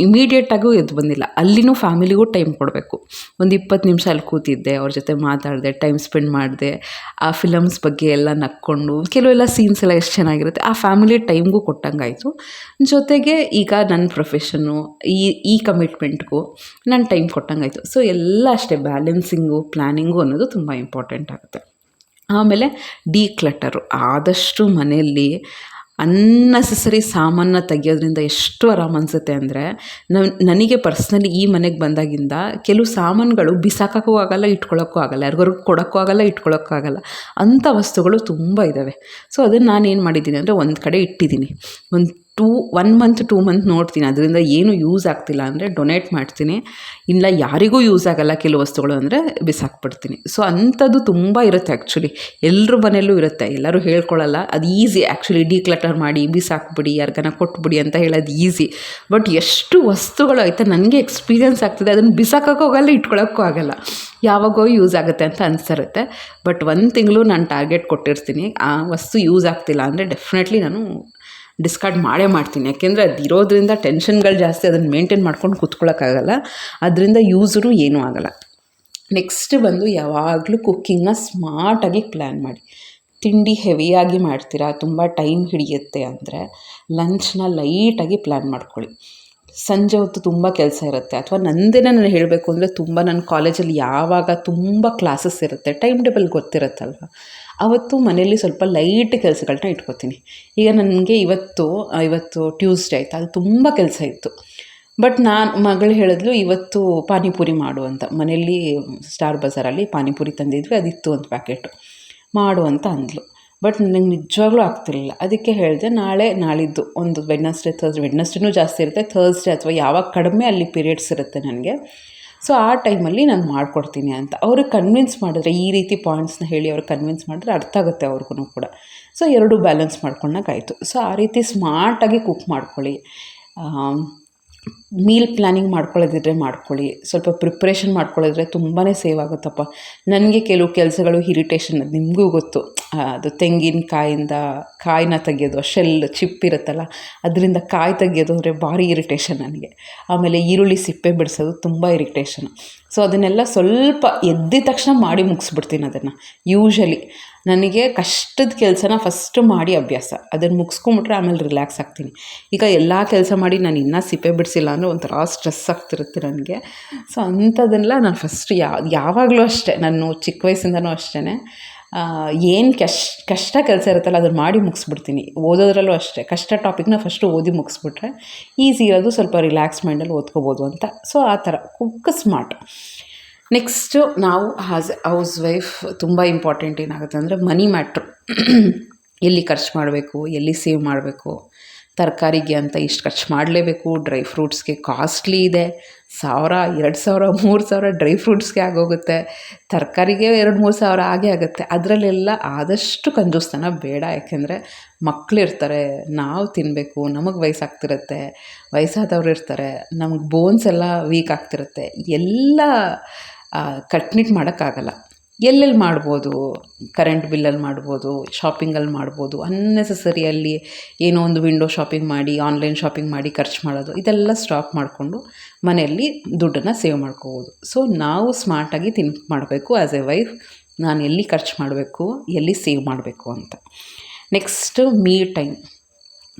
ಇಮಿಡಿಯೇಟಾಗೂ ಎದ್ದು ಬಂದಿಲ್ಲ. ಅಲ್ಲಿನೂ ಫ್ಯಾಮಿಲಿಗೂ ಟೈಮ್ ಕೊಡಬೇಕು. ಒಂದು ಇಪ್ಪತ್ತು ನಿಮಿಷ ಅಲ್ಲಿ ಕೂತಿದ್ದೆ, ಅವ್ರ ಜೊತೆ ಮಾತಾಡಿದೆ ಟೈಮ್ ಸ್ಪೆಂಡ್ ಮಾಡಿದೆ, ಆ ಫಿಲಮ್ಸ್ ಬಗ್ಗೆ ಎಲ್ಲ ನಕ್ಕೊಂಡು, ಕೆಲವೆಲ್ಲ ಸೀನ್ಸ್ ಎಲ್ಲ ಎಷ್ಟು ಚೆನ್ನಾಗಿರುತ್ತೆ, ಆ ಫ್ಯಾಮಿಲಿ ಟೈಮ್ಗೂ ಕೊಟ್ಟಂಗಾಯಿತು. ಜೊತೆಗೆ ಈಗ ನನ್ನ ಪ್ರೊಫೆಷನ್ನು ಈ ಈ ಕಮಿಟ್ಮೆಂಟ್ಗೂ ನಾನು ಟೈಮ್ ಕೊಟ್ಟಂಗಾಯಿತು. ಸೊ ಎಲ್ಲ ಅಷ್ಟೇ ಬ್ಯಾಲೆನ್ಸಿಂಗು ಪ್ಲ್ಯಾನಿಂಗು ಅನ್ನೋದು ತುಂಬ ಇಂಪಾರ್ಟೆಂಟ್ ಆಗುತ್ತೆ. ಆಮೇಲೆ ಡಿ ಕ್ಲಟರು ಆದಷ್ಟು ಮನೆಯಲ್ಲಿ ಅನ್ನೆಸೆಸರಿ ಸಾಮಾನ ತೆಗೆಯೋದ್ರಿಂದ ಎಷ್ಟು ಆರಾಮ ಅನಿಸುತ್ತೆ ಅಂದರೆ ನನಗೆ ಪರ್ಸ್ನಲಿ ಈ ಮನೆಗೆ ಬಂದಾಗಿಂದ ಕೆಲವು ಸಾಮಾನುಗಳು ಬಿಸಾಕೋಕ್ಕೂ ಆಗಲ್ಲ ಇಟ್ಕೊಳ್ಳೋಕ್ಕೂ ಆಗಲ್ಲ ಯಾರಿಗಾರು ಕೊಡೋಕ್ಕೂ ಆಗಲ್ಲ ಇಟ್ಕೊಳ್ಳೋಕ್ಕೂ ಆಗಲ್ಲ. ಅಂಥ ವಸ್ತುಗಳು ತುಂಬ ಇದ್ದಾವೆ ಸೊ ಅದನ್ನು ನಾನು ಏನು ಮಾಡಿದ್ದೀನಿ ಅಂದರೆ ಒಂದು ಕಡೆ ಇಟ್ಟಿದ್ದೀನಿ. ಒಂದು two one month two month ನೋಡ್ತೀನಿ. ಅದರಿಂದ ಏನು ಯೂಸ್ ಆಗ್ತಿಲ್ಲ ಅಂದರೆ ಡೊನೇಟ್ ಮಾಡ್ತೀನಿ. ಇಲ್ಲ, ಯಾರಿಗೂ ಯೂಸ್ ಆಗೋಲ್ಲ ಕೆಲವು ವಸ್ತುಗಳು ಅಂದರೆ ಬಿಸಾಕ್ಬಿಡ್ತೀನಿ. ಸೊ ಅಂಥದ್ದು ತುಂಬ ಇರುತ್ತೆ ಆ್ಯಕ್ಚುಲಿ ಎಲ್ಲರ ಮನೆಯಲ್ಲೂ ಇರುತ್ತೆ. ಎಲ್ಲರೂ ಹೇಳ್ಕೊಳ್ಳಲ್ಲ ಅದು ಈಸಿ ಆ್ಯಕ್ಚುಲಿ ಡಿಕ್ಲಟರ್ ಮಾಡಿ, ಬಿಸಾಕ್ಬಿಡಿ, ಯಾರಿಗಾನ ಕೊಟ್ಬಿಡಿ ಅಂತ ಹೇಳೋದು ಈಸಿ ಬಟ್ ಎಷ್ಟು ವಸ್ತುಗಳು ಆಯಿತಾ ನನಗೆ ಎಕ್ಸ್ಪೀರಿಯನ್ಸ್ ಆಗ್ತದೆ. ಅದನ್ನು ಬಿಸಾಕೋಕ್ಕೂ ಹೋಗಲ್ಲ ಇಟ್ಕೊಳ್ಳೋಕ್ಕೂ ಆಗೋಲ್ಲ. ಯಾವಾಗೋ ಯೂಸ್ ಆಗುತ್ತೆ ಅಂತ ಅನಿಸಿರುತ್ತೆ ಬಟ್ ಒಂದು ತಿಂಗಳು ನಾನು ಟಾರ್ಗೆಟ್ ಕೊಟ್ಟಿರ್ತೀನಿ. ಆ ವಸ್ತು ಯೂಸ್ ಆಗ್ತಿಲ್ಲ ಅಂದರೆ ಡೆಫಿನೆಟ್ಲಿ ನಾನು ಡಿಸ್ಕಾರ್ಡ್ ಮಾಡೇ ಮಾಡ್ತೀನಿ. ಯಾಕೆಂದರೆ ಅದು ಇರೋದ್ರಿಂದ ಟೆನ್ಷನ್ಗಳು ಜಾಸ್ತಿ ಅದನ್ನು ಮೇಂಟೈನ್ ಮಾಡ್ಕೊಂಡು ಕೂತ್ಕೊಳ್ಳೋಕ್ಕಾಗಲ್ಲ ಅದರಿಂದ ಯೂಸರು ಏನೂ ಆಗೋಲ್ಲ. ನೆಕ್ಸ್ಟ್ ಬಂದು ಯಾವಾಗಲೂ ಕುಕ್ಕಿಂಗ್ನ ಸ್ಮಾರ್ಟಾಗಿ ಪ್ಲ್ಯಾನ್ ಮಾಡಿ. ತಿಂಡಿ ಹೆವಿಯಾಗಿ ಮಾಡ್ತೀರಾ, ತುಂಬ ಟೈಮ್ ಹಿಡಿಯುತ್ತೆ ಅಂದರೆ ಲಂಚ್ನ ಲೈಟಾಗಿ ಪ್ಲ್ಯಾನ್ ಮಾಡ್ಕೊಳ್ಳಿ. ಸಂಜೆ ಹೊತ್ತು ತುಂಬ ಕೆಲಸ ಇರುತ್ತೆ. ಅಥವಾ ನಂದೇ ನಾನು ಹೇಳಬೇಕು ಅಂದರೆ ತುಂಬ ನನ್ನ ಕಾಲೇಜಲ್ಲಿ ಯಾವಾಗ ತುಂಬ ಕ್ಲಾಸಸ್ ಇರುತ್ತೆ. ಟೈಮ್ ಟೇಬಲ್ ಗೊತ್ತಿರುತ್ತಲ್ವ? ಆವತ್ತು ಮನೆಯಲ್ಲಿ ಸ್ವಲ್ಪ ಲೈಟ್ ಕೆಲಸಗಳನ್ನ ಇಟ್ಕೋತೀನಿ. ಈಗ ನನಗೆ ಇವತ್ತು ಇವತ್ತು ಟ್ಯೂಸ್ಡೇ ಆಯ್ತು ಅದು ತುಂಬ ಕೆಲಸ ಇತ್ತು. ಬಟ್ ನಾನು, ಮಗಳು ಹೇಳಿದ್ಲು, ಇವತ್ತು ಪಾನಿಪುರಿ ಮಾಡು ಅಂತ. ಮನೆಯಲ್ಲಿ ಸ್ಟಾರ್ ಬಜಾರಲ್ಲಿ ಪಾನಿಪುರಿ ತಂದಿದ್ವಿ, ಅದಿತ್ತು ಒಂದು ಪ್ಯಾಕೆಟು ಮಾಡು ಅಂತ ಅಂದ್ಲು. ಬಟ್ ನನಗೆ ನಿಜವಾಗ್ಲೂ ಆಗ್ತಿರಲಿಲ್ಲ. ಅದಕ್ಕೆ ಹೇಳಿದೆ, ನಾಳೆ, ನಾಳಿದ್ದು ಒಂದು ವೆಡ್ನಸ್ಡೇ ಥರ್ಸ್ಡೇ ವೆಡ್ನಸ್ಡೇನೂ ಜಾಸ್ತಿ ಇರುತ್ತೆ. ಥರ್ಸ್ಡೇ ಅಥವಾ ಯಾವಾಗ ಕಡಿಮೆ ಅಲ್ಲಿ ಪೀರಿಯಡ್ಸ್ ಇರುತ್ತೆ ನನಗೆ ಸೊ ಆ ಟೈಮಲ್ಲಿ ನಾನು ಮಾಡಿಕೊಡ್ತೀನಿ ಅಂತ. ಅವ್ರಿಗೆ ಕನ್ವಿನ್ಸ್ ಮಾಡಿದ್ರೆ, ಈ ರೀತಿ ಪಾಯಿಂಟ್ಸ್ನ ಹೇಳಿ ಅವ್ರಿಗೆ ಕನ್ವಿನ್ಸ್ ಮಾಡಿದ್ರೆ ಅರ್ಥ ಆಗುತ್ತೆ ಅವ್ರಿಗೂ ಕೂಡ. ಸೊ ಎರಡೂ ಬ್ಯಾಲೆನ್ಸ್ ಮಾಡ್ಕೊಂಡಾಗಾಯಿತು. ಸೊ ಆ ರೀತಿ ಸ್ಮಾರ್ಟಾಗಿ ಕುಕ್ ಮಾಡ್ಕೊಳ್ಳಿ. ಮೀಲ್ ಪ್ಲ್ಯಾನಿಂಗ್ ಮಾಡ್ಕೊಳ್ಳೋದಿದ್ರೆ ಮಾಡ್ಕೊಳ್ಳಿ. ಸ್ವಲ್ಪ ಪ್ರಿಪ್ರೇಷನ್ ಮಾಡ್ಕೊಳ್ಳೋದ್ರೆ ತುಂಬಾ ಸೇವ್ ಆಗುತ್ತಪ್ಪ. ನನಗೆ ಕೆಲವು ಕೆಲಸಗಳು ಇರಿಟೇಷನ್ ಅದು ನಿಮಗೂ ಗೊತ್ತು. ಅದು ತೆಂಗಿನಕಾಯಿಂದ ಕಾಯಿನ ತೆಗೆಯೋದು ಶೆಲ್ ಚಿಪ್ ಇರುತ್ತಲ್ಲ, ಅದರಿಂದ ಕಾಯಿ ತೆಗೆಯೋದು ಅಂದರೆ ಭಾರಿ ಇರಿಟೇಷನ್ ನನಗೆ. ಆಮೇಲೆ ಈರುಳ್ಳಿ ಸಿಪ್ಪೆ ಬಿಡಿಸೋದು ತುಂಬ ಇರಿಟೇಷನ್ ಸೊ ಅದನ್ನೆಲ್ಲ ಸ್ವಲ್ಪ ಎದ್ದಿದ ತಕ್ಷಣ ಮಾಡಿ ಮುಗಿಸ್ಬಿಡ್ತೀನಿ ಅದನ್ನು. ಯೂಶಲಿ ನನಗೆ ಕಷ್ಟದ ಕೆಲಸನ ಫಸ್ಟ್ ಮಾಡಿ ಅಭ್ಯಾಸ. ಅದನ್ನು ಮುಗಿಸ್ಕೊಂಬಿಟ್ರೆ ಆಮೇಲೆ ರಿಲ್ಯಾಕ್ಸ್ ಆಗ್ತೀನಿ. ಈಗ ಎಲ್ಲ ಕೆಲಸ ಮಾಡಿ ನಾನು ಇನ್ನೂ ಸಿಪ್ಪೆ ಬಿಡಿಸಿಲ್ಲ ಅಂದರೆ ಒಂಥರ ಸ್ಟ್ರೆಸ್ ಆಗ್ತಿರುತ್ತೆ ನನಗೆ. ಸೊ ಅಂಥದ್ದನ್ನೆಲ್ಲ ನಾನು ಫಸ್ಟ್ ಯಾವಾಗಲೂ ಅಷ್ಟೇ. ನಾನು ಚಿಕ್ಕ ವಯಸ್ಸಿಂದನೂ ಅಷ್ಟೇ ಏನು ಕಷ್ಟ ಕಷ್ಟ ಕೆಲಸ ಇರುತ್ತಲ್ಲ ಅದನ್ನು ಮಾಡಿ ಮುಗಿಸ್ಬಿಡ್ತೀನಿ. ಓದೋದ್ರಲ್ಲೂ ಅಷ್ಟೇ. ಕಷ್ಟ ಟಾಪಿಕ್ನ ಫಸ್ಟು ಓದಿ ಮುಗಿಸ್ಬಿಟ್ರೆ ಈಸಿ ಇರೋದು ಸ್ವಲ್ಪ ರಿಲ್ಯಾಕ್ಸ್ ಮೈಂಡಲ್ಲಿ ಓದ್ಕೋಬೋದು ಅಂತ. ಸೊ ಆ ಥರ ಕುಕ್ ಸ್ಮಾರ್ಟ್ ನೆಕ್ಸ್ಟು ನಾವು ಹಾಸ್ ಹೌಸ್ ವೈಫ್ ತುಂಬ ಇಂಪಾರ್ಟೆಂಟ್ ಏನಾಗುತ್ತೆ ಅಂದರೆ ಮನಿ ಮ್ಯಾಟ್ರ್ ಎಲ್ಲಿ ಖರ್ಚು ಮಾಡಬೇಕು, ಎಲ್ಲಿ ಸೇವ್ ಮಾಡಬೇಕು, ತರಕಾರಿಗೆ ಅಂತ ಇಷ್ಟು ಖರ್ಚು ಮಾಡಲೇಬೇಕು ಡ್ರೈ ಫ್ರೂಟ್ಸ್ಗೆ ಕಾಸ್ಟ್ಲಿ ಇದೆ. ಸಾವಿರ, ಎರಡು ಸಾವಿರ, ಮೂರು ಸಾವಿರ ಡ್ರೈ ಫ್ರೂಟ್ಸ್ಗೆ ಆಗೋಗುತ್ತೆ. ತರಕಾರಿಗೆ ಎರಡು, ಮೂರು ಸಾವಿರ ಆಗೇ ಆಗುತ್ತೆ. ಅದರಲ್ಲೆಲ್ಲ ಆದಷ್ಟು ಕಂಜೂಸ್ತನ ಬೇಡ. ಯಾಕೆಂದರೆ ಮಕ್ಕಳಿರ್ತಾರೆ ನಾವು ತಿನ್ನಬೇಕು ನಮಗೆ ವಯಸ್ಸಾಗ್ತಿರುತ್ತೆ, ವಯಸ್ಸಾದವ್ರು ಇರ್ತಾರೆ, ನಮಗೆ ಬೋನ್ಸ್ ಎಲ್ಲ ವೀಕ್ ಆಗ್ತಿರುತ್ತೆ. ಎಲ್ಲ ಕಟ್ನಿಟ್ ಮಾಡೋಕ್ಕಾಗಲ್ಲ. ಎಲ್ಲೆಲ್ಲಿ ಮಾಡ್ಬೋದು? ಕರೆಂಟ್ ಬಿಲ್ಲಲ್ಲಿ ಮಾಡ್ಬೋದು, ಶಾಪಿಂಗಲ್ಲಿ ಮಾಡ್ಬೋದು, ಅನ್ನೆಸಸರಿಯಲ್ಲಿ ಏನೋ ಒಂದು ವಿಂಡೋ ಶಾಪಿಂಗ್ ಮಾಡಿ, ಆನ್ಲೈನ್ ಶಾಪಿಂಗ್ ಮಾಡಿ ಖರ್ಚು ಮಾಡೋದು, ಇದೆಲ್ಲ ಸ್ಟಾಪ್ ಮಾಡಿಕೊಂಡು ಮನೆಯಲ್ಲಿ ದುಡ್ಡನ್ನು ಸೇವ್ ಮಾಡ್ಕೋಬೋದು. ಸೊ, ನಾವು ಸ್ಮಾರ್ಟಾಗಿ ಥಿಂಕ್ ಮಾಡಬೇಕು ಆ್ಯಸ್ ಎ ವೈಫ್ ನಾನು ಎಲ್ಲಿ ಖರ್ಚು ಮಾಡಬೇಕು, ಎಲ್ಲಿ ಸೇವ್ ಮಾಡಬೇಕು ಅಂತ. ನೆಕ್ಸ್ಟ್ ಮೀ ಟೈಮ್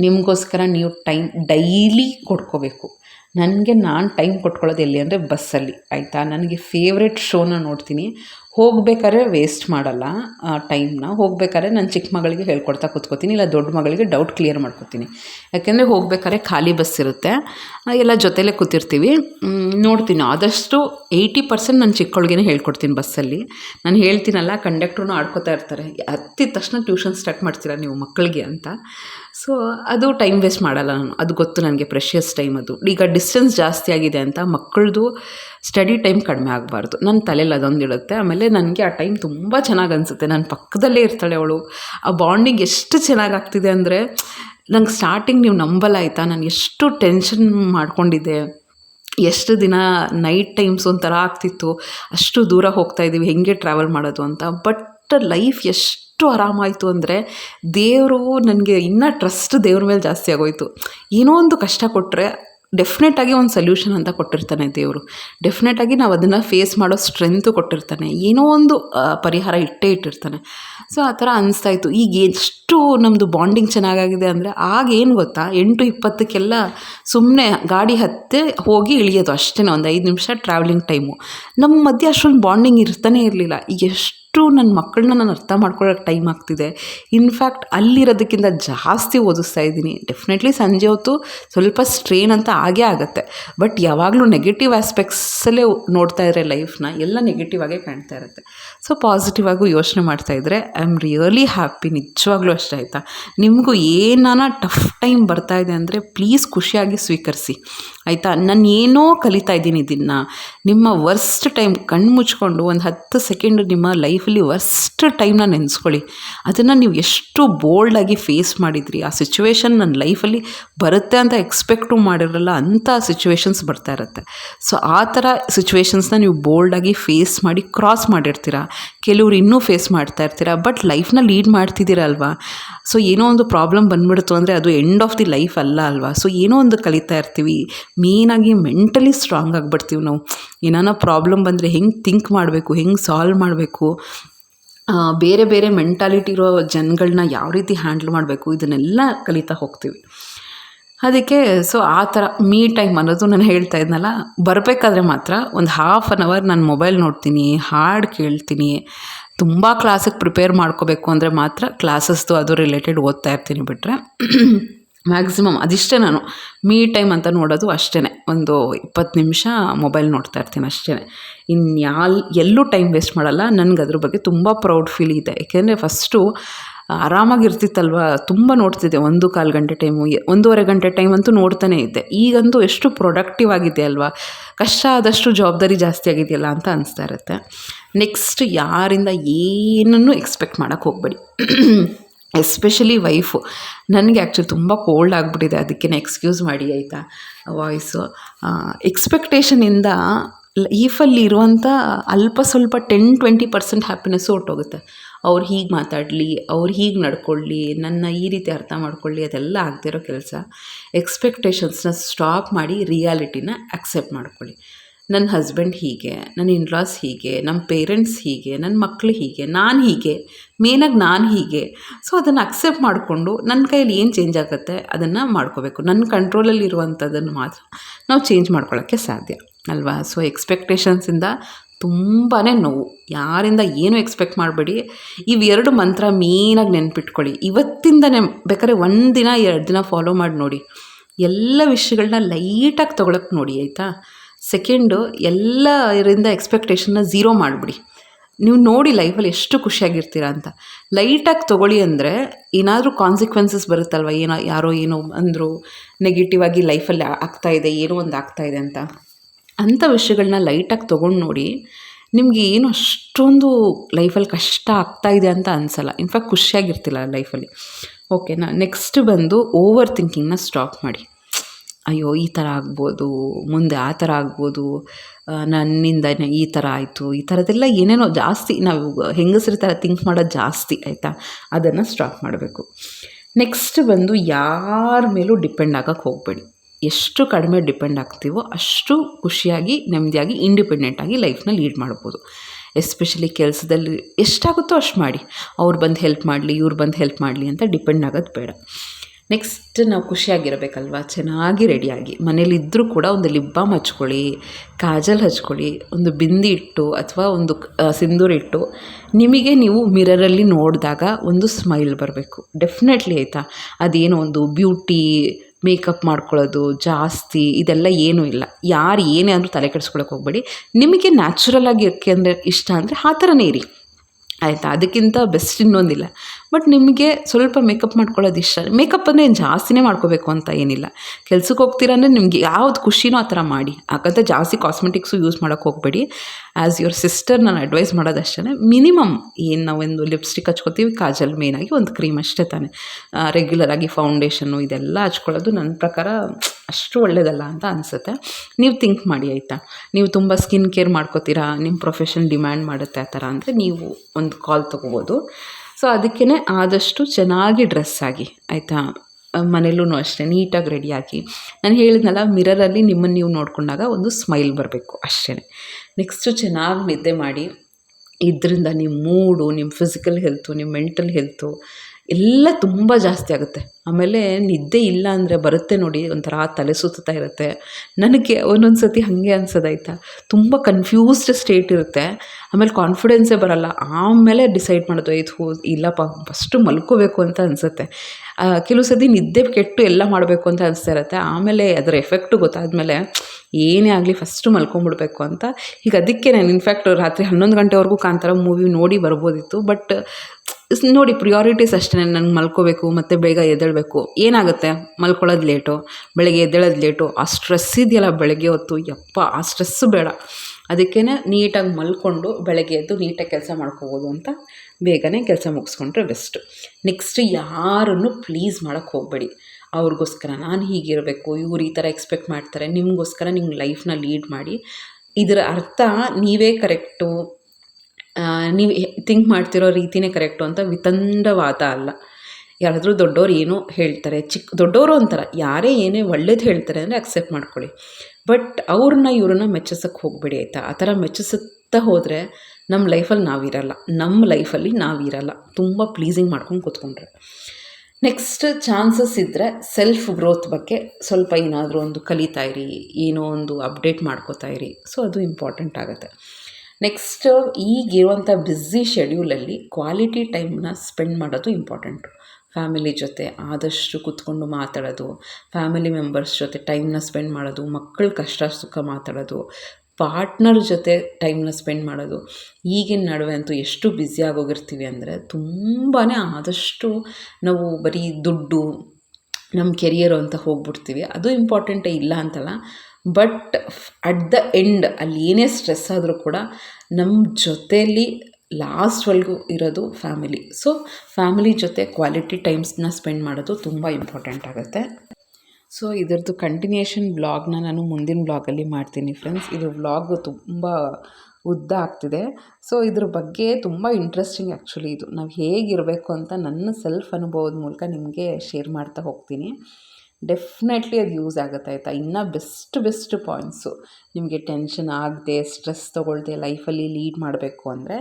ನಿಮಗೋಸ್ಕರ ನೀವು ಟೈಮ್ ಡೈಲಿ ಕೊಡ್ಕೋಬೇಕು. ನನಗೆ ನಾನು ಟೈಮ್ ಕೊಟ್ಕೊಳ್ಳೋದು ಎಲ್ಲಿ ಅಂದರೆ ಬಸ್ಸಲ್ಲಿ, ಆಯಿತಾ? ನನಗೆ ಫೇವ್ರೆಟ್ ಶೋನ ನೋಡ್ತೀನಿ. ಹೋಗ್ಬೇಕಾದ್ರೆ ವೇಸ್ಟ್ ಮಾಡಲ್ಲ, ಆ ಟೈಮ್ನ ಹೋಗಬೇಕಾದ್ರೆ ನಾನು ಚಿಕ್ಕ ಮಗಳಿಗೆ ಹೇಳ್ಕೊಡ್ತಾ ಕೂತ್ಕೋತೀನಿ, ಇಲ್ಲ ದೊಡ್ಡ ಮಗಳಿಗೆ ಡೌಟ್ ಕ್ಲಿಯರ್ ಮಾಡ್ಕೋತೀನಿ. ಯಾಕೆಂದರೆ ಹೋಗಬೇಕಾದ್ರೆ ಖಾಲಿ ಬಸ್ ಇರುತ್ತೆ. ಎಲ್ಲ ಜೊತೆಲೇ ಕೂತಿರ್ತೀವಿ. ನೋಡ್ತೀನಿ. ಆದಷ್ಟು ಏಯ್ಟಿ ಪರ್ಸೆಂಟ್ ನಾನು ಚಿಕ್ಕವಳಿಗೆ ಹೇಳ್ಕೊಡ್ತೀನಿ ಬಸ್ಸಲ್ಲಿ. ನಾನು ಹೇಳ್ತೀನಲ್ಲ ಕಂಡಕ್ಟ್ರೂ ಆಡ್ಕೋತಾ ಇರ್ತಾರೆ. ಹತ್ತಿದ ತಕ್ಷಣ ಟ್ಯೂಷನ್ ಸ್ಟಾರ್ಟ್ ಮಾಡ್ತೀರಾ ನೀವು ಮಕ್ಕಳಿಗೆ ಅಂತ. ಸೊ ಅದು ಟೈಮ್ ವೇಸ್ಟ್ ಮಾಡಲ್ಲ ನಾನು. ಅದು ಗೊತ್ತು ನನಗೆ ಪ್ರೆಷಿಯಸ್ ಟೈಮ್ ಅದು. ಈಗ ಡಿಸ್ಟೆನ್ಸ್ ಜಾಸ್ತಿ ಆಗಿದೆ ಅಂತ ಮಕ್ಕಳದು ಸ್ಟಡಿ ಟೈಮ್ ಕಡಿಮೆ ಆಗಬಾರ್ದು. ನನ್ನ ತಲೆಯಲ್ಲಿ ಅದೊಂದು ಇರುತ್ತೆ. ಆಮೇಲೆ ನನಗೆ ಆ ಟೈಮ್ ತುಂಬ ಚೆನ್ನಾಗಿ ಅನಿಸುತ್ತೆ. ನನ್ನ ಪಕ್ಕದಲ್ಲೇ ಇರ್ತಾಳೆ ಅವಳು. ಆ ಬಾಂಡಿಂಗ್ ಎಷ್ಟು ಚೆನ್ನಾಗಿ ಆಗ್ತಿದೆ ಅಂದರೆ ನಂಗೆ ಸ್ಟಾರ್ಟಿಂಗ್ ನೀವು ನಂಬಲ್ಲ ನಾನು ಎಷ್ಟು ಟೆನ್ಷನ್ ಮಾಡ್ಕೊಂಡಿದ್ದೆ. ಎಷ್ಟು ದಿನ ನೈಟ್ ಟೈಮ್ಸ್ ಒಂಥರ ಆಗ್ತಿತ್ತು. ಅಷ್ಟು ದೂರ ಹೋಗ್ತಾ ಇದ್ದೀವಿ ಹೆಂಗೆ ಟ್ರಾವೆಲ್ ಮಾಡೋದು ಅಂತ. ಬಟ್ ಲೈಫ್ ಎಷ್ಟು ಆರಾಮಾಯಿತು ಅಂದರೆ ದೇವರು ನನಗೆ ಇನ್ನೂ ಟ್ರಸ್ಟ್ ದೇವ್ರ ಮೇಲೆ ಜಾಸ್ತಿ ಆಗೋಯ್ತು. ಏನೋ ಒಂದು ಕಷ್ಟ ಕೊಟ್ಟರೆ ಡೆಫಿನೆಟಾಗಿ ಒಂದು ಸೊಲ್ಯೂಷನ್ ಅಂತ ಕೊಟ್ಟಿರ್ತಾನೆ ದೇವರು. ಡೆಫಿನೆಟಾಗಿ ನಾವು ಅದನ್ನು ಫೇಸ್ ಮಾಡೋ ಸ್ಟ್ರೆಂತು ಕೊಟ್ಟಿರ್ತಾನೆ. ಏನೋ ಒಂದು ಪರಿಹಾರ ಇಟ್ಟೇ ಇಟ್ಟಿರ್ತಾನೆ. ಸೊ ಆ ಥರ ಅನಿಸ್ತಾ ಇತ್ತು ಈಗ ಎಷ್ಟು ನಮ್ಮದು ಬಾಂಡಿಂಗ್ ಚೆನ್ನಾಗಾಗಿದೆ ಅಂದರೆ ಆಗ ಏನು ಗೊತ್ತಾ? ಎಂಟು ಇಪ್ಪತ್ತಕ್ಕೆಲ್ಲ ಸುಮ್ಮನೆ ಗಾಡಿ ಹತ್ತಿ ಹೋಗಿ ಇಳಿಯೋದು ಅಷ್ಟೇ ಒಂದು ಐದು ನಿಮಿಷ ಟ್ರಾವೆಲಿಂಗ್ ಟೈಮು ನಮ್ಮ ಮಧ್ಯೆ ಅಷ್ಟೊಂದು ಬಾಂಡಿಂಗ್ ಇರ್ತಾನೆ ಇರಲಿಲ್ಲ. ಈಗ ಎಷ್ಟು ನನ್ನ ಮಕ್ಕಳನ್ನ ನಾನು ಅರ್ಥ ಮಾಡ್ಕೊಳ್ಳೋಕೆ ಟೈಮ್ ಆಗ್ತಿದೆ. ಇನ್ಫ್ಯಾಕ್ಟ್ ಅಲ್ಲಿರೋದಕ್ಕಿಂತ ಜಾಸ್ತಿ ಓದಿಸ್ತಾ ಇದ್ದೀನಿ. ಡೆಫಿನೆಟ್ಲಿ ಸಂಜೆ ಹೊತ್ತು ಸ್ವಲ್ಪ ಸ್ಟ್ರೇನ್ ಅಂತ ಆಗೇ ಆಗುತ್ತೆ. ಬಟ್ ಯಾವಾಗಲೂ ನೆಗೆಟಿವ್ ಆಸ್ಪೆಕ್ಟ್ಸಲ್ಲೇ ನೋಡ್ತಾ ಇದ್ರೆ ಲೈಫ್ನ ಎಲ್ಲ ನೆಗೆಟಿವ್ ಆಗೇ ಕಾಣ್ತಾ ಇರುತ್ತೆ. ಸೊ ಪಾಸಿಟಿವ್ ಆಗೂ ಯೋಚನೆ ಮಾಡ್ತಾ ಇದ್ದರೆ ಐ ಆಮ್ ರಿಯಲಿ ಹ್ಯಾಪಿ ನಿಜವಾಗ್ಲೂ ಅಷ್ಟೇ ಆಯಿತಾ. ನಿಮಗೂ ಏನಾನ ಟಫ್ ಟೈಮ್ ಬರ್ತಾ ಇದೆ ಅಂದರೆ ಪ್ಲೀಸ್ ಖುಷಿಯಾಗಿ ಸ್ವೀಕರಿಸಿ. ಆಯಿತಾ? ನಾನು ಏನೋ ಕಲಿತಾ ಇದ್ದೀನಿ ಇದನ್ನು. ನಿಮ್ಮ ವರ್ಸ್ಟ್ ಟೈಮ್ ಕಣ್ಣು ಮುಚ್ಕೊಂಡು ಒಂದು ಹತ್ತು ಸೆಕೆಂಡ್ ನಿಮ್ಮ ಲೈಫಲ್ಲಿ ವರ್ಸ್ಟ್ ಟೈಮ್ನ ನೆನೆಸ್ಕೊಳ್ಳಿ. ಅದನ್ನು ನೀವು ಎಷ್ಟು ಬೋಲ್ಡಾಗಿ ಫೇಸ್ ಮಾಡಿದ್ರಿ. ಆ ಸಿಚುವೇಶನ್ ನನ್ನ ಲೈಫಲ್ಲಿ ಬರುತ್ತೆ ಅಂತ ಎಕ್ಸ್ಪೆಕ್ಟು ಮಾಡಿರಲ್ಲ, ಅಂಥ ಸಿಚುವೇಶನ್ಸ್ ಬರ್ತಾ ಇರುತ್ತೆ. ಸೊ ಆ ಥರ ಸಿಚುವೇಶನ್ಸ್ನ ನೀವು ಬೋಲ್ಡಾಗಿ ಫೇಸ್ ಮಾಡಿ ಕ್ರಾಸ್ ಮಾಡಿರ್ತೀರ? ಕೆಲವ್ರು ಇನ್ನೂ ಫೇಸ್ ಮಾಡ್ತಾ ಇರ್ತೀರ? ಬಟ್ ಲೈಫ್ನ ಲೀಡ್ ಮಾಡ್ತಿದ್ದೀರಲ್ವಾ? ಸೊ ಏನೋ ಒಂದು ಪ್ರಾಬ್ಲಮ್ ಬಂದ್ಬಿಡ್ತು ಅಂದರೆ ಅದು ಎಂಡ್ ಆಫ್ ದಿ ಲೈಫ್ ಅಲ್ಲ ಅಲ್ವಾ? ಸೊ ಏನೋ ಒಂದು ಕಲಿತಾ ಇರ್ತೀವಿ. ಮೇಯ್ನಾಗಿ ಮೆಂಟಲಿ ಸ್ಟ್ರಾಂಗ್ ಆಗಿಬಿಡ್ತೀವಿ ನಾವು. ಏನಾನ ಪ್ರಾಬ್ಲಮ್ ಬಂದರೆ ಹೆಂಗೆ ಥಿಂಕ್ ಮಾಡಬೇಕು, ಹೆಂಗೆ ಸಾಲ್ವ್ ಮಾಡಬೇಕು ಬೇರೆ ಬೇರೆ ಮೆಂಟಾಲಿಟಿ ಇರೋ ಜನಗಳನ್ನ ಯಾವ ರೀತಿ ಹ್ಯಾಂಡ್ಲ್ ಮಾಡಬೇಕು, ಇದನ್ನೆಲ್ಲ ಕಲಿತಾ ಹೋಗ್ತೀವಿ. ಅದಕ್ಕೆ ಸೊ ಆ ಥರ ಮೀ ಟೈಮ್ ಅನ್ನೋದು ನಾನು ಹೇಳ್ತಾ ಇದ್ನಲ್ಲ, ಬರಬೇಕಾದ್ರೆ ಮಾತ್ರ ಒಂದು ಹಾಫ್ ಆನ್ ಅವರ್ ನಾನು ಮೊಬೈಲ್ ನೋಡ್ತೀನಿ ಹಾಡು ಕೇಳ್ತೀನಿ ತುಂಬ ಕ್ಲಾಸಿಗೆ ಪ್ರಿಪೇರ್ ಮಾಡ್ಕೋಬೇಕು ಅಂದರೆ ಮಾತ್ರ ಕ್ಲಾಸಸ್ದು ಅದು ರಿಲೇಟೆಡ್ ಓದ್ತಾ ಇರ್ತೀನಿ ಬಿಟ್ಟರೆ ಮ್ಯಾಕ್ಸಿಮಮ್ ಅದಿಷ್ಟೇ ನಾನು. ಮೀ ಟೈಮ್ ಅಂತ ನೋಡೋದು ಅಷ್ಟೇ ಒಂದು ಇಪ್ಪತ್ತು ನಿಮಿಷ ಮೊಬೈಲ್ ನೋಡ್ತಾ ಇರ್ತೀನಿ ಅಷ್ಟೇ ಇನ್ಯಾಲ್ ಎಲ್ಲೂ ಟೈಮ್ ವೇಸ್ಟ್ ಮಾಡಲ್ಲ. ನನಗೆ ಅದ್ರ ಬಗ್ಗೆ ತುಂಬ ಪ್ರೌಡ್ ಫೀಲ್ ಇದೆ. ಏಕೆಂದರೆ ಫಸ್ಟು ಆರಾಮಾಗಿರ್ತಿತ್ತಲ್ವ? ತುಂಬ ನೋಡ್ತಿದ್ದೆ. ಒಂದು ಕಾಲು ಗಂಟೆ ಟೈಮು ಒಂದೂವರೆ ಗಂಟೆ ಟೈಮ್ ಅಂತೂ ನೋಡ್ತಾನೆ ಇದ್ದೆ. ಈಗಂತೂ ಎಷ್ಟು ಪ್ರೊಡಕ್ಟಿವ್ ಆಗಿದೆ ಅಲ್ವಾ? ಕಷ್ಟ ಆದಷ್ಟು ಜವಾಬ್ದಾರಿ ಜಾಸ್ತಿ ಆಗಿದೆಯಲ್ಲ ಅಂತ ಅನಿಸ್ತಾ ಇರುತ್ತೆ. ನೆಕ್ಸ್ಟ್ ಯಾರಿಂದ ಏನನ್ನೂ ಎಕ್ಸ್ಪೆಕ್ಟ್ ಮಾಡೋಕ್ಕೆ ಹೋಗಬೇಡಿ. ಎಸ್ಪೆಷಲಿ ವೈಫು ನನಗೆ ಆ್ಯಕ್ಚುಲಿ ತುಂಬ ಕೋಲ್ಡ್ ಆಗಿಬಿಟ್ಟಿದೆ. ಅದಕ್ಕೆ ಎಕ್ಸ್ಕ್ಯೂಸ್ ಮಾಡಿ, ಆಯಿತಾ? ವಾಯ್ಸು ಎಕ್ಸ್ಪೆಕ್ಟೇಷನಿಂದ ಲೈಫಲ್ಲಿ ಇರುವಂಥ ಅಲ್ಪ ಸ್ವಲ್ಪ ಟೆನ್ ಟ್ವೆಂಟಿ ಪರ್ಸೆಂಟ್ ಹ್ಯಾಪಿನೆಸ್ಸು ಹೊರ್ಟೋಗುತ್ತೆ. ಅವ್ರು ಹೀಗೆ ಮಾತಾಡಲಿ, ಅವ್ರು ಹೀಗೆ ನಡ್ಕೊಳ್ಳಿ, ನನ್ನ ಈ ರೀತಿ ಅರ್ಥ ಮಾಡ್ಕೊಳ್ಳಿ, ಅದೆಲ್ಲ ಆಗದಿರೋ ಕೆಲಸ. ಎಕ್ಸ್ಪೆಕ್ಟೇಷನ್ಸ್ನ ಸ್ಟಾಪ್ ಮಾಡಿ ರಿಯಾಲಿಟಿನ ಅಕ್ಸೆಪ್ಟ್ ಮಾಡ್ಕೊಳ್ಳಿ. ನನ್ನ ಹಸ್ಬೆಂಡ್ ಹೀಗೆ ನನ್ನ ಇನ್ಲಾಸ್ ಹೀಗೆ ನಮ್ಮ ಪೇರೆಂಟ್ಸ್ ಹೀಗೆ ನನ್ನ ಮಕ್ಕಳು ಹೀಗೆ, ನಾನು ಹೀಗೆ ಮೇನಾಗಿ ನಾನು ಹೀಗೆ. ಸೊ ಅದನ್ನು ಅಕ್ಸೆಪ್ಟ್ ಮಾಡಿಕೊಂಡು ನನ್ನ ಕೈಯಲ್ಲಿ ಏನು ಚೇಂಜ್ ಆಗುತ್ತೆ, ಅದನ್ನು ಮಾಡ್ಕೋಬೇಕು. ನನ್ನ ಕಂಟ್ರೋಲಲ್ಲಿ ಇರುವಂಥದ್ದನ್ನು ಮಾತ್ರ ನಾವು ಚೇಂಜ್ ಮಾಡ್ಕೊಳ್ಳೋಕ್ಕೆ ಸಾಧ್ಯ, ಅಲ್ವಾ? ಸೊ ಎಕ್ಸ್ಪೆಕ್ಟೇಷನ್ಸಿಂದ ತುಂಬಾ ನೋವು. ಯಾರಿಂದ ಏನು ಎಕ್ಸ್ಪೆಕ್ಟ್ ಮಾಡಬೇಡಿ. ಇವೆರಡು ಮಂತ್ರ ಮೇನಾಗಿ ನೆನ್ಪಿಟ್ಕೊಳ್ಳಿ. ಇವತ್ತಿಂದನೇ ಬೇಕಾದ್ರೆ ಒಂದು ದಿನ, ಎರಡು ದಿನ ಫಾಲೋ ಮಾಡಿ ನೋಡಿ. ಎಲ್ಲ ವಿಷಯಗಳನ್ನ ಲೈಟಾಗಿ ತೊಗೊಳಕ್ಕೆ ನೋಡಿ, ಆಯಿತಾ? ಸೆಕೆಂಡು ಎಲ್ಲರಿಂದ ಎಕ್ಸ್ಪೆಕ್ಟೇಷನ್ನ ಝೀರೋ ಮಾಡಿಬಿಡಿ. ನೀವು ನೋಡಿ ಲೈಫಲ್ಲಿ ಎಷ್ಟು ಖುಷಿಯಾಗಿರ್ತೀರ ಅಂತ. ಲೈಟಾಗಿ ತೊಗೊಳ್ಳಿ ಅಂದರೆ ಏನಾದರೂ ಕಾನ್ಸಿಕ್ವೆನ್ಸಸ್ ಬರುತ್ತಲ್ವ? ಏನೋ, ಯಾರೋ ಏನೋ ಅಂದರು ನೆಗೆಟಿವ್ ಆಗಿ ಲೈಫಲ್ಲಿ ಆಗ್ತಾಯಿದೆ ಏನೋ ಒಂದು ಆಗ್ತಾಯಿದೆ ಅಂತ. ಅಂಥ ವಿಷಯಗಳನ್ನ ಲೈಟಾಗಿ ತೊಗೊಂಡು ನೋಡಿ ನಿಮಗೆ ಏನು ಅಷ್ಟೊಂದು ಲೈಫಲ್ಲಿ ಕಷ್ಟ ಆಗ್ತಾ ಇದೆ ಅಂತ ಅನಿಸಲ್ಲ. ಇನ್ಫ್ಯಾಕ್ಟ್ ಖುಷಿಯಾಗಿರ್ತಿಲ್ಲ ಲೈಫಲ್ಲಿ. ಓಕೆನಾ ನೆಕ್ಸ್ಟ್ ಬಂದು ಓವರ್ ಥಿಂಕಿಂಗ್ನ ಸ್ಟಾಪ್ ಮಾಡಿ. ಅಯ್ಯೋ, ಈ ಥರ ಆಗ್ಬೋದು, ಮುಂದೆ ಆ ಥರ ಆಗ್ಬೋದು ನನ್ನಿಂದ ಈ ಥರ ಆಯಿತು, ಈ ಥರದ್ದೆಲ್ಲ ಏನೇನೋ ಜಾಸ್ತಿ ನಾವು ಹೆಂಗಸ್ರ ಥರ ಥಿಂಕ್ ಮಾಡೋದು ಜಾಸ್ತಿ, ಆಯಿತಾ? ಅದನ್ನು ಸ್ಟಾಪ್ ಮಾಡಬೇಕು. ನೆಕ್ಸ್ಟ್ ಬಂದು ಯಾರ ಮೇಲೂ ಡಿಪೆಂಡ್ ಆಗೋಕ್ಕೆ ಹೋಗಬೇಡಿ. ಎಷ್ಟು ಕಡಿಮೆ ಡಿಪೆಂಡ್ ಆಗ್ತೀವೋ ಅಷ್ಟು ಖುಷಿಯಾಗಿ, ನೆಮ್ಮದಿಯಾಗಿ ಇಂಡಿಪೆಂಡೆಂಟಾಗಿ ಲೈಫ್ನ ಲೀಡ್ ಮಾಡ್ಬೋದು. ಎಸ್ಪೆಷಲಿ ಕೆಲಸದಲ್ಲಿ ಎಷ್ಟಾಗುತ್ತೋ ಅಷ್ಟು ಮಾಡಿ. ಅವ್ರು ಬಂದು ಹೆಲ್ಪ್ ಮಾಡಲಿ, ಇವ್ರು ಬಂದು ಹೆಲ್ಪ್ ಮಾಡಲಿ ಅಂತ ಡಿಪೆಂಡ್ ಆಗೋದು ಬೇಡ. ನೆಕ್ಸ್ಟ್ ನಾವು ಖುಷಿಯಾಗಿರಬೇಕಲ್ವ? ಚೆನ್ನಾಗಿ ರೆಡಿಯಾಗಿ ಮನೇಲಿದ್ದರೂ ಕೂಡ ಒಂದು ಲಿಪ್ ಬಾಮ್ ಹಚ್ಕೊಳ್ಳಿ ಕಾಜಲ್ ಹಚ್ಕೊಳ್ಳಿ, ಒಂದು ಬಿಂದಿ ಇಟ್ಟು ಅಥವಾ ಒಂದು ಸಿಂಧೂರ್ ಇಟ್ಟು ನಿಮಗೆ ನೀವು ಮಿರರಲ್ಲಿ ನೋಡಿದಾಗ ಒಂದು ಸ್ಮೈಲ್ ಬರಬೇಕು. ಡೆಫಿನೆಟ್ಲಿ ಆಯಿತಾ? ಅದೇನೋ ಒಂದು ಬ್ಯೂಟಿ ಮೇಕಪ್ ಮಾಡ್ಕೊಳ್ಳೋದು, ಜಾಸ್ತಿ ಇದೆಲ್ಲ ಏನೂ ಇಲ್ಲ. ಯಾರು ಏನೇ ಅಂದರೂ ತಲೆ ಕೆಡಿಸ್ಕೊಳಕ್ಕೆ ಹೋಗಬೇಡಿ. ನಿಮಗೆ ನ್ಯಾಚುರಲ್ ಆಗಿ ಇರೋಕ್ಕೆ ಅಂದರೆ ಇಷ್ಟ ಅಂದರೆ ಆ ಥರನೇ ಇರಿ. ಆಯಿತಾ? ಅದಕ್ಕಿಂತ ಬೆಸ್ಟ್ ಇನ್ನೊಂದಿಲ್ಲ. ಬಟ್ ನಿಮಗೆ ಸ್ವಲ್ಪ ಮೇಕಪ್ ಮಾಡ್ಕೊಳ್ಳೋದು ಇಷ್ಟ. ಮೇಕಪ್ ಅಂದರೆ ಜಾಸ್ತಿನೇ ಮಾಡ್ಕೋಬೇಕು ಅಂತ ಏನಿಲ್ಲ. ಕೆಲ್ಸಕ್ಕೆ ಹೋಗ್ತೀರ ಅಂದರೆ ನಿಮಗೆ ಯಾವ್ದು ಖುಷಿನೋ ಆ ಥರ ಮಾಡಿ. ಹಾಗಂತ ಜಾಸ್ತಿ ಕಾಸ್ಮೆಟಿಕ್ಸು ಯೂಸ್ ಮಾಡೋಕ್ಕೆ ಹೋಗಬೇಡಿ. ಆ್ಯಸ್ ಯುವರ್ ಸಿಸ್ಟರ್ ನಾನು ಅಡ್ವೈಸ್ ಮಾಡೋದು ಅಷ್ಟೇ ಮಿನಿಮಮ್ ಏನು ನಾವೊಂದು ಲಿಪ್ಸ್ಟಿಕ್ ಹಚ್ಕೋತೀವಿ, ಕಾಜಲ್ ಮೇನಾಗಿ ಒಂದು ಕ್ರೀಮ್ ಅಷ್ಟೇ ತಾನೆ. ರೆಗ್ಯುಲರಾಗಿ ಫೌಂಡೇಶನ್ನು ಇದೆಲ್ಲ ಹಚ್ಕೊಳ್ಳೋದು ನನ್ನ ಪ್ರಕಾರ ಅಷ್ಟು ಒಳ್ಳೆಯದಲ್ಲ ಅಂತ ಅನಿಸುತ್ತೆ. ನೀವು ಥಿಂಕ್ ಮಾಡಿ ಆಯಿತಾ? ನೀವು ತುಂಬ ಸ್ಕಿನ್ ಕೇರ್ ಮಾಡ್ಕೋತೀರಾ? ನಿಮ್ಮ ಪ್ರೊಫೆಷನ್ ಡಿಮ್ಯಾಂಡ್ ಮಾಡುತ್ತೆ ಆ ಥರ ಅಂದರೆ ನೀವು ಒಂದು ಕಾಲ್ ತೊಗೋಬೋದು. ಸೊ ಅದಕ್ಕೇ ಆದಷ್ಟು ಚೆನ್ನಾಗಿ ಡ್ರೆಸ್ ಆಗಿ, ಆಯಿತಾ? ಮನೇಲೂ ಅಷ್ಟೇ, ನೀಟಾಗಿ ರೆಡಿಯಾಗಿ ನಾನು ಹೇಳಿದ್ನಲ್ಲ ಮಿರರಲ್ಲಿ ನಿಮ್ಮನ್ನು ನೀವು ನೋಡಿಕೊಂಡಾಗ ಒಂದು ಸ್ಮೈಲ್ ಬರಬೇಕು ಅಷ್ಟೇ ನೆಕ್ಸ್ಟು ಚೆನ್ನಾಗಿ ನಿದ್ದೆ ಮಾಡಿ, ಇದರಿಂದ ನಿಮ್ಮ ಮೂಡು ನಿಮ್ಮ ಫಿಸಿಕಲ್ ಹೆಲ್ತು ನಿಮ್ಮ ಮೆಂಟಲ್ ಹೆಲ್ತು ಎಲ್ಲ ತುಂಬ ಜಾಸ್ತಿ ಆಗುತ್ತೆ. ಆಮೇಲೆ ನಿದ್ದೆ ಇಲ್ಲ ಅಂದರೆ ಬರುತ್ತೆ ನೋಡಿ, ಒಂಥರ ತಲೆ ಸುತ್ತಾ ಇರುತ್ತೆ. ನನಗೆ ಒಂದೊಂದು ಸತಿ ಹಾಗೆ ಅನ್ಸೋದಾಯ್ತಾ ತುಂಬ ಕನ್ಫ್ಯೂಸ್ಡ್ ಸ್ಟೇಟ್ ಇರುತ್ತೆ. ಆಮೇಲೆ ಕಾನ್ಫಿಡೆನ್ಸೇ ಬರೋಲ್ಲ. ಆಮೇಲೆ ಡಿಸೈಡ್ ಮಾಡೋದು ಇದು ಹೋ ಇಲ್ಲಪ್ಪ ಫಸ್ಟು ಮಲ್ಕೋಬೇಕು ಅಂತ ಅನಿಸುತ್ತೆ. ಕೆಲವು ಸತಿ ನಿದ್ದೆ ಕೆಟ್ಟು ಎಲ್ಲ ಮಾಡಬೇಕು ಅಂತ ಅನಿಸ್ತಾ ಇರುತ್ತೆ. ಆಮೇಲೆ ಅದರ ಎಫೆಕ್ಟು ಗೊತ್ತಾದಮೇಲೆ ಏನೇ ಆಗಲಿ ಫಸ್ಟು ಮಲ್ಕೊಂಬಿಡ್ಬೇಕು ಅಂತ. ಈಗ ಅದಕ್ಕೆ ನಾನು ಇನ್ಫ್ಯಾಕ್ಟ್ ರಾತ್ರಿ ಹನ್ನೊಂದು ಗಂಟೆವರೆಗೂ ಕಾಂತಾರ ಮೂವಿ ನೋಡಿ ಬರ್ಬೋದಿತ್ತು. ಬಟ್ ನೋಡಿ ಪ್ರಿಯಾರಿಟೀಸ್ ಅಷ್ಟೇ ನನಗೆ ಮಲ್ಕೋಬೇಕು, ಮತ್ತು ಬೇಗ ಎದ್ದೇಳಬೇಕು. ಏನಾಗುತ್ತೆ? ಮಲ್ಕೊಳ್ಳೋದು ಲೇಟು ಬೆಳಗ್ಗೆ ಎದ್ದೇಳೋದು ಲೇಟು ಆ ಸ್ಟ್ರೆಸ್ ಇದೆಯಲ್ಲ ಬೆಳಗ್ಗೆ ಹೊತ್ತು? ಯಪ್ಪ, ಆ ಸ್ಟ್ರೆಸ್ಸು ಬೇಡ. ಅದಕ್ಕೇ ನೀಟಾಗಿ ಮಲ್ಕೊಂಡು ಬೆಳಗ್ಗೆ ಎದ್ದು ನೀಟಾಗಿ ಕೆಲಸ ಮಾಡ್ಕೋಬೋದು ಅಂತ ಬೇಗನೆ ಕೆಲಸ ಮುಗಿಸ್ಕೊಂಡ್ರೆ ಬೆಸ್ಟು ನೆಕ್ಸ್ಟ್ ಯಾರನ್ನು ಪ್ಲೀಸ್ ಮಾಡೋಕ್ಕೆ ಹೋಗಬೇಡಿ. ಅವ್ರಿಗೋಸ್ಕರ ನಾನು ಹೀಗಿರಬೇಕು, ಇವ್ರು ಈ ಥರ ಎಕ್ಸ್ಪೆಕ್ಟ್ ಮಾಡ್ತಾರೆ, ನಿಮಗೋಸ್ಕರ ನಿಮ್ಮ ಲೈಫ್ನ ಲೀಡ್ ಮಾಡಿ. ಇದರ ಅರ್ಥ ನೀವೇ ಕರೆಕ್ಟು ನೀವು ಥಿಂಕ್ ಮಾಡ್ತಿರೋ ರೀತಿನೇ ಕರೆಕ್ಟು ಅಂತ ವಿತಂಡವಾದ ಅಲ್ಲ. ಯಾರಾದರೂ ದೊಡ್ಡವರು ಏನೋ ಹೇಳ್ತಾರೆ ಚಿಕ್ಕ ದೊಡ್ಡವರು ಅಂತಾರೆ, ಯಾರೇ ಏನೇ ಒಳ್ಳೇದು ಹೇಳ್ತಾರೆ ಅಂದರೆ ಅಕ್ಸೆಪ್ಟ್ ಮಾಡ್ಕೊಳ್ಳಿ. ಬಟ್ ಅವ್ರನ್ನ ಇವ್ರನ್ನ ಮೆಚ್ಚಿಸೋಕ್ಕೆ ಹೋಗಬೇಡಿ ಆಯಿತಾ? ಆ ಥರ ಮೆಚ್ಚಿಸುತ್ತಾ ಹೋದರೆ ನಮ್ಮ ಲೈಫಲ್ಲಿ ನಾವಿರಲ್ಲ. ನಮ್ಮ ಲೈಫಲ್ಲಿ ನಾವಿರಲ್ಲ. ತುಂಬ ಪ್ಲೀಸಿಂಗ್ ಮಾಡ್ಕೊಂಡು ಕೂತ್ಕೊಂಡ್ರೆ. ನೆಕ್ಸ್ಟ್ ಚಾನ್ಸಸ್ ಇದ್ದರೆ ಸೆಲ್ಫ್ ಗ್ರೋತ್ ಬಗ್ಗೆ ಸ್ವಲ್ಪ ಏನಾದರೂ ಒಂದು ಕಲಿತಾ ಇರಿ, ಏನೋ ಒಂದು ಅಪ್ಡೇಟ್ ಮಾಡ್ಕೋತಾ ಇರಿ. ಸೊ ಅದು ಇಂಪಾರ್ಟೆಂಟ್ ಆಗುತ್ತೆ. ನೆಕ್ಸ್ಟ್ ಈಗಿರುವಂಥ ಬ್ಯುಸಿ ಶೆಡ್ಯೂಲಲ್ಲಿ ಕ್ವಾಲಿಟಿ ಟೈಮ್ನ ಸ್ಪೆಂಡ್ ಮಾಡೋದು ಇಂಪಾರ್ಟೆಂಟು ಫ್ಯಾಮಿಲಿ ಜೊತೆ ಆದಷ್ಟು ಕೂತ್ಕೊಂಡು ಮಾತಾಡೋದು ಫ್ಯಾಮಿಲಿ ಮೆಂಬರ್ಸ್ ಜೊತೆ ಟೈಮ್ನ ಸ್ಪೆಂಡ್ ಮಾಡೋದು, ಮಕ್ಕಳ ಕಷ್ಟ ಸುಖ ಮಾತಾಡೋದು ಪಾರ್ಟ್ನರ್ ಜೊತೆ ಟೈಮ್ನ ಸ್ಪೆಂಡ್ ಮಾಡೋದು. ಈಗಿನ ನಡುವೆ ಅಂತೂ ಎಷ್ಟು ಬ್ಯುಸಿ ಆಗೋಗಿರ್ತೀವಿ ಅಂದರೆ ತುಂಬಾ ಆದಷ್ಟು ನಾವು ಬರೀ ದುಡ್ಡು ನಮ್ಮ ಕೆರಿಯರು ಅಂತ ಹೋಗ್ಬಿಡ್ತೀವಿ. ಅದು ಇಂಪಾರ್ಟೆಂಟೇ ಇಲ್ಲ ಅಂತಲ್ಲ ಬಟ್ ಅಟ್ ದ ಎಂಡ್ ಅಲ್ಲಿ ಏನೇ ಸ್ಟ್ರೆಸ್ ಆದರೂ ಕೂಡ ನಮ್ಮ ಜೊತೆಯಲ್ಲಿ ಲಾಸ್ಟ್ವರೆಗೂ ಇರೋದು ಫ್ಯಾಮಿಲಿ ಸೊ ಫ್ಯಾಮಿಲಿ ಜೊತೆ ಕ್ವಾಲಿಟಿ ಟೈಮ್ಸ್ನ ಸ್ಪೆಂಡ್ ಮಾಡೋದು ತುಂಬ ಇಂಪಾರ್ಟೆಂಟ್ ಆಗುತ್ತೆ. ಸೊ ಇದರದ್ದು ಕಂಟಿನ್ಯೂಷನ್ ಬ್ಲಾಗ್ನ ನಾನು ಮುಂದಿನ ಬ್ಲಾಗಲ್ಲಿ ಮಾಡ್ತೀನಿ ಫ್ರೆಂಡ್ಸ್ ಇದು ವ್ಲಾಗ್ ತುಂಬ ಉದ್ದ ಆಗ್ತಿದೆ. ಸೊ ಇದ್ರ ಬಗ್ಗೆ ತುಂಬ ಇಂಟ್ರೆಸ್ಟಿಂಗ್ ಆ್ಯಕ್ಚುಲಿ ಇದು. ನಾವು ಹೇಗಿರಬೇಕು ಅಂತ ನನ್ನ ಸೆಲ್ಫ್ ಅನುಭವದ ಮೂಲಕ ನಿಮಗೆ ಶೇರ್ ಮಾಡ್ತಾ ಹೋಗ್ತೀನಿ. ಡೆಫಿನೆಟ್ಲಿ ಅದು ಯೂಸ್ ಆಗುತ್ತೆ ಆಯಿತಾ? ಇನ್ನೂ ಬೆಸ್ಟ್ ಬೆಸ್ಟ್ ಪಾಯಿಂಟ್ಸು ನಿಮಗೆ ಟೆನ್ಷನ್ ಆಗದೆ ಸ್ಟ್ರೆಸ್ ತೊಗೊಳ್ದೆ ಲೈಫಲ್ಲಿ ಲೀಡ್ ಮಾಡಬೇಕು ಅಂದರೆ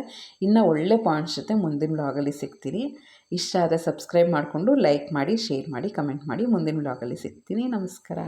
ಇನ್ನೂ ಒಳ್ಳೆ ಪಾಯಿಂಟ್ಸ್ ಜೊತೆ ಮುಂದಿನ ಬ್ಲಾಗಲ್ಲಿ ಸಿಗ್ತೀನಿ. ಇಷ್ಟ ಆದರೆ ಸಬ್ಸ್ಕ್ರೈಬ್ ಮಾಡಿಕೊಂಡು ಲೈಕ್ ಮಾಡಿ ಶೇರ್ ಮಾಡಿ ಕಮೆಂಟ್ ಮಾಡಿ ಮುಂದಿನ ಬ್ಲಾಗಲ್ಲಿ ಸಿಗ್ತೀನಿ. ನಮಸ್ಕಾರ.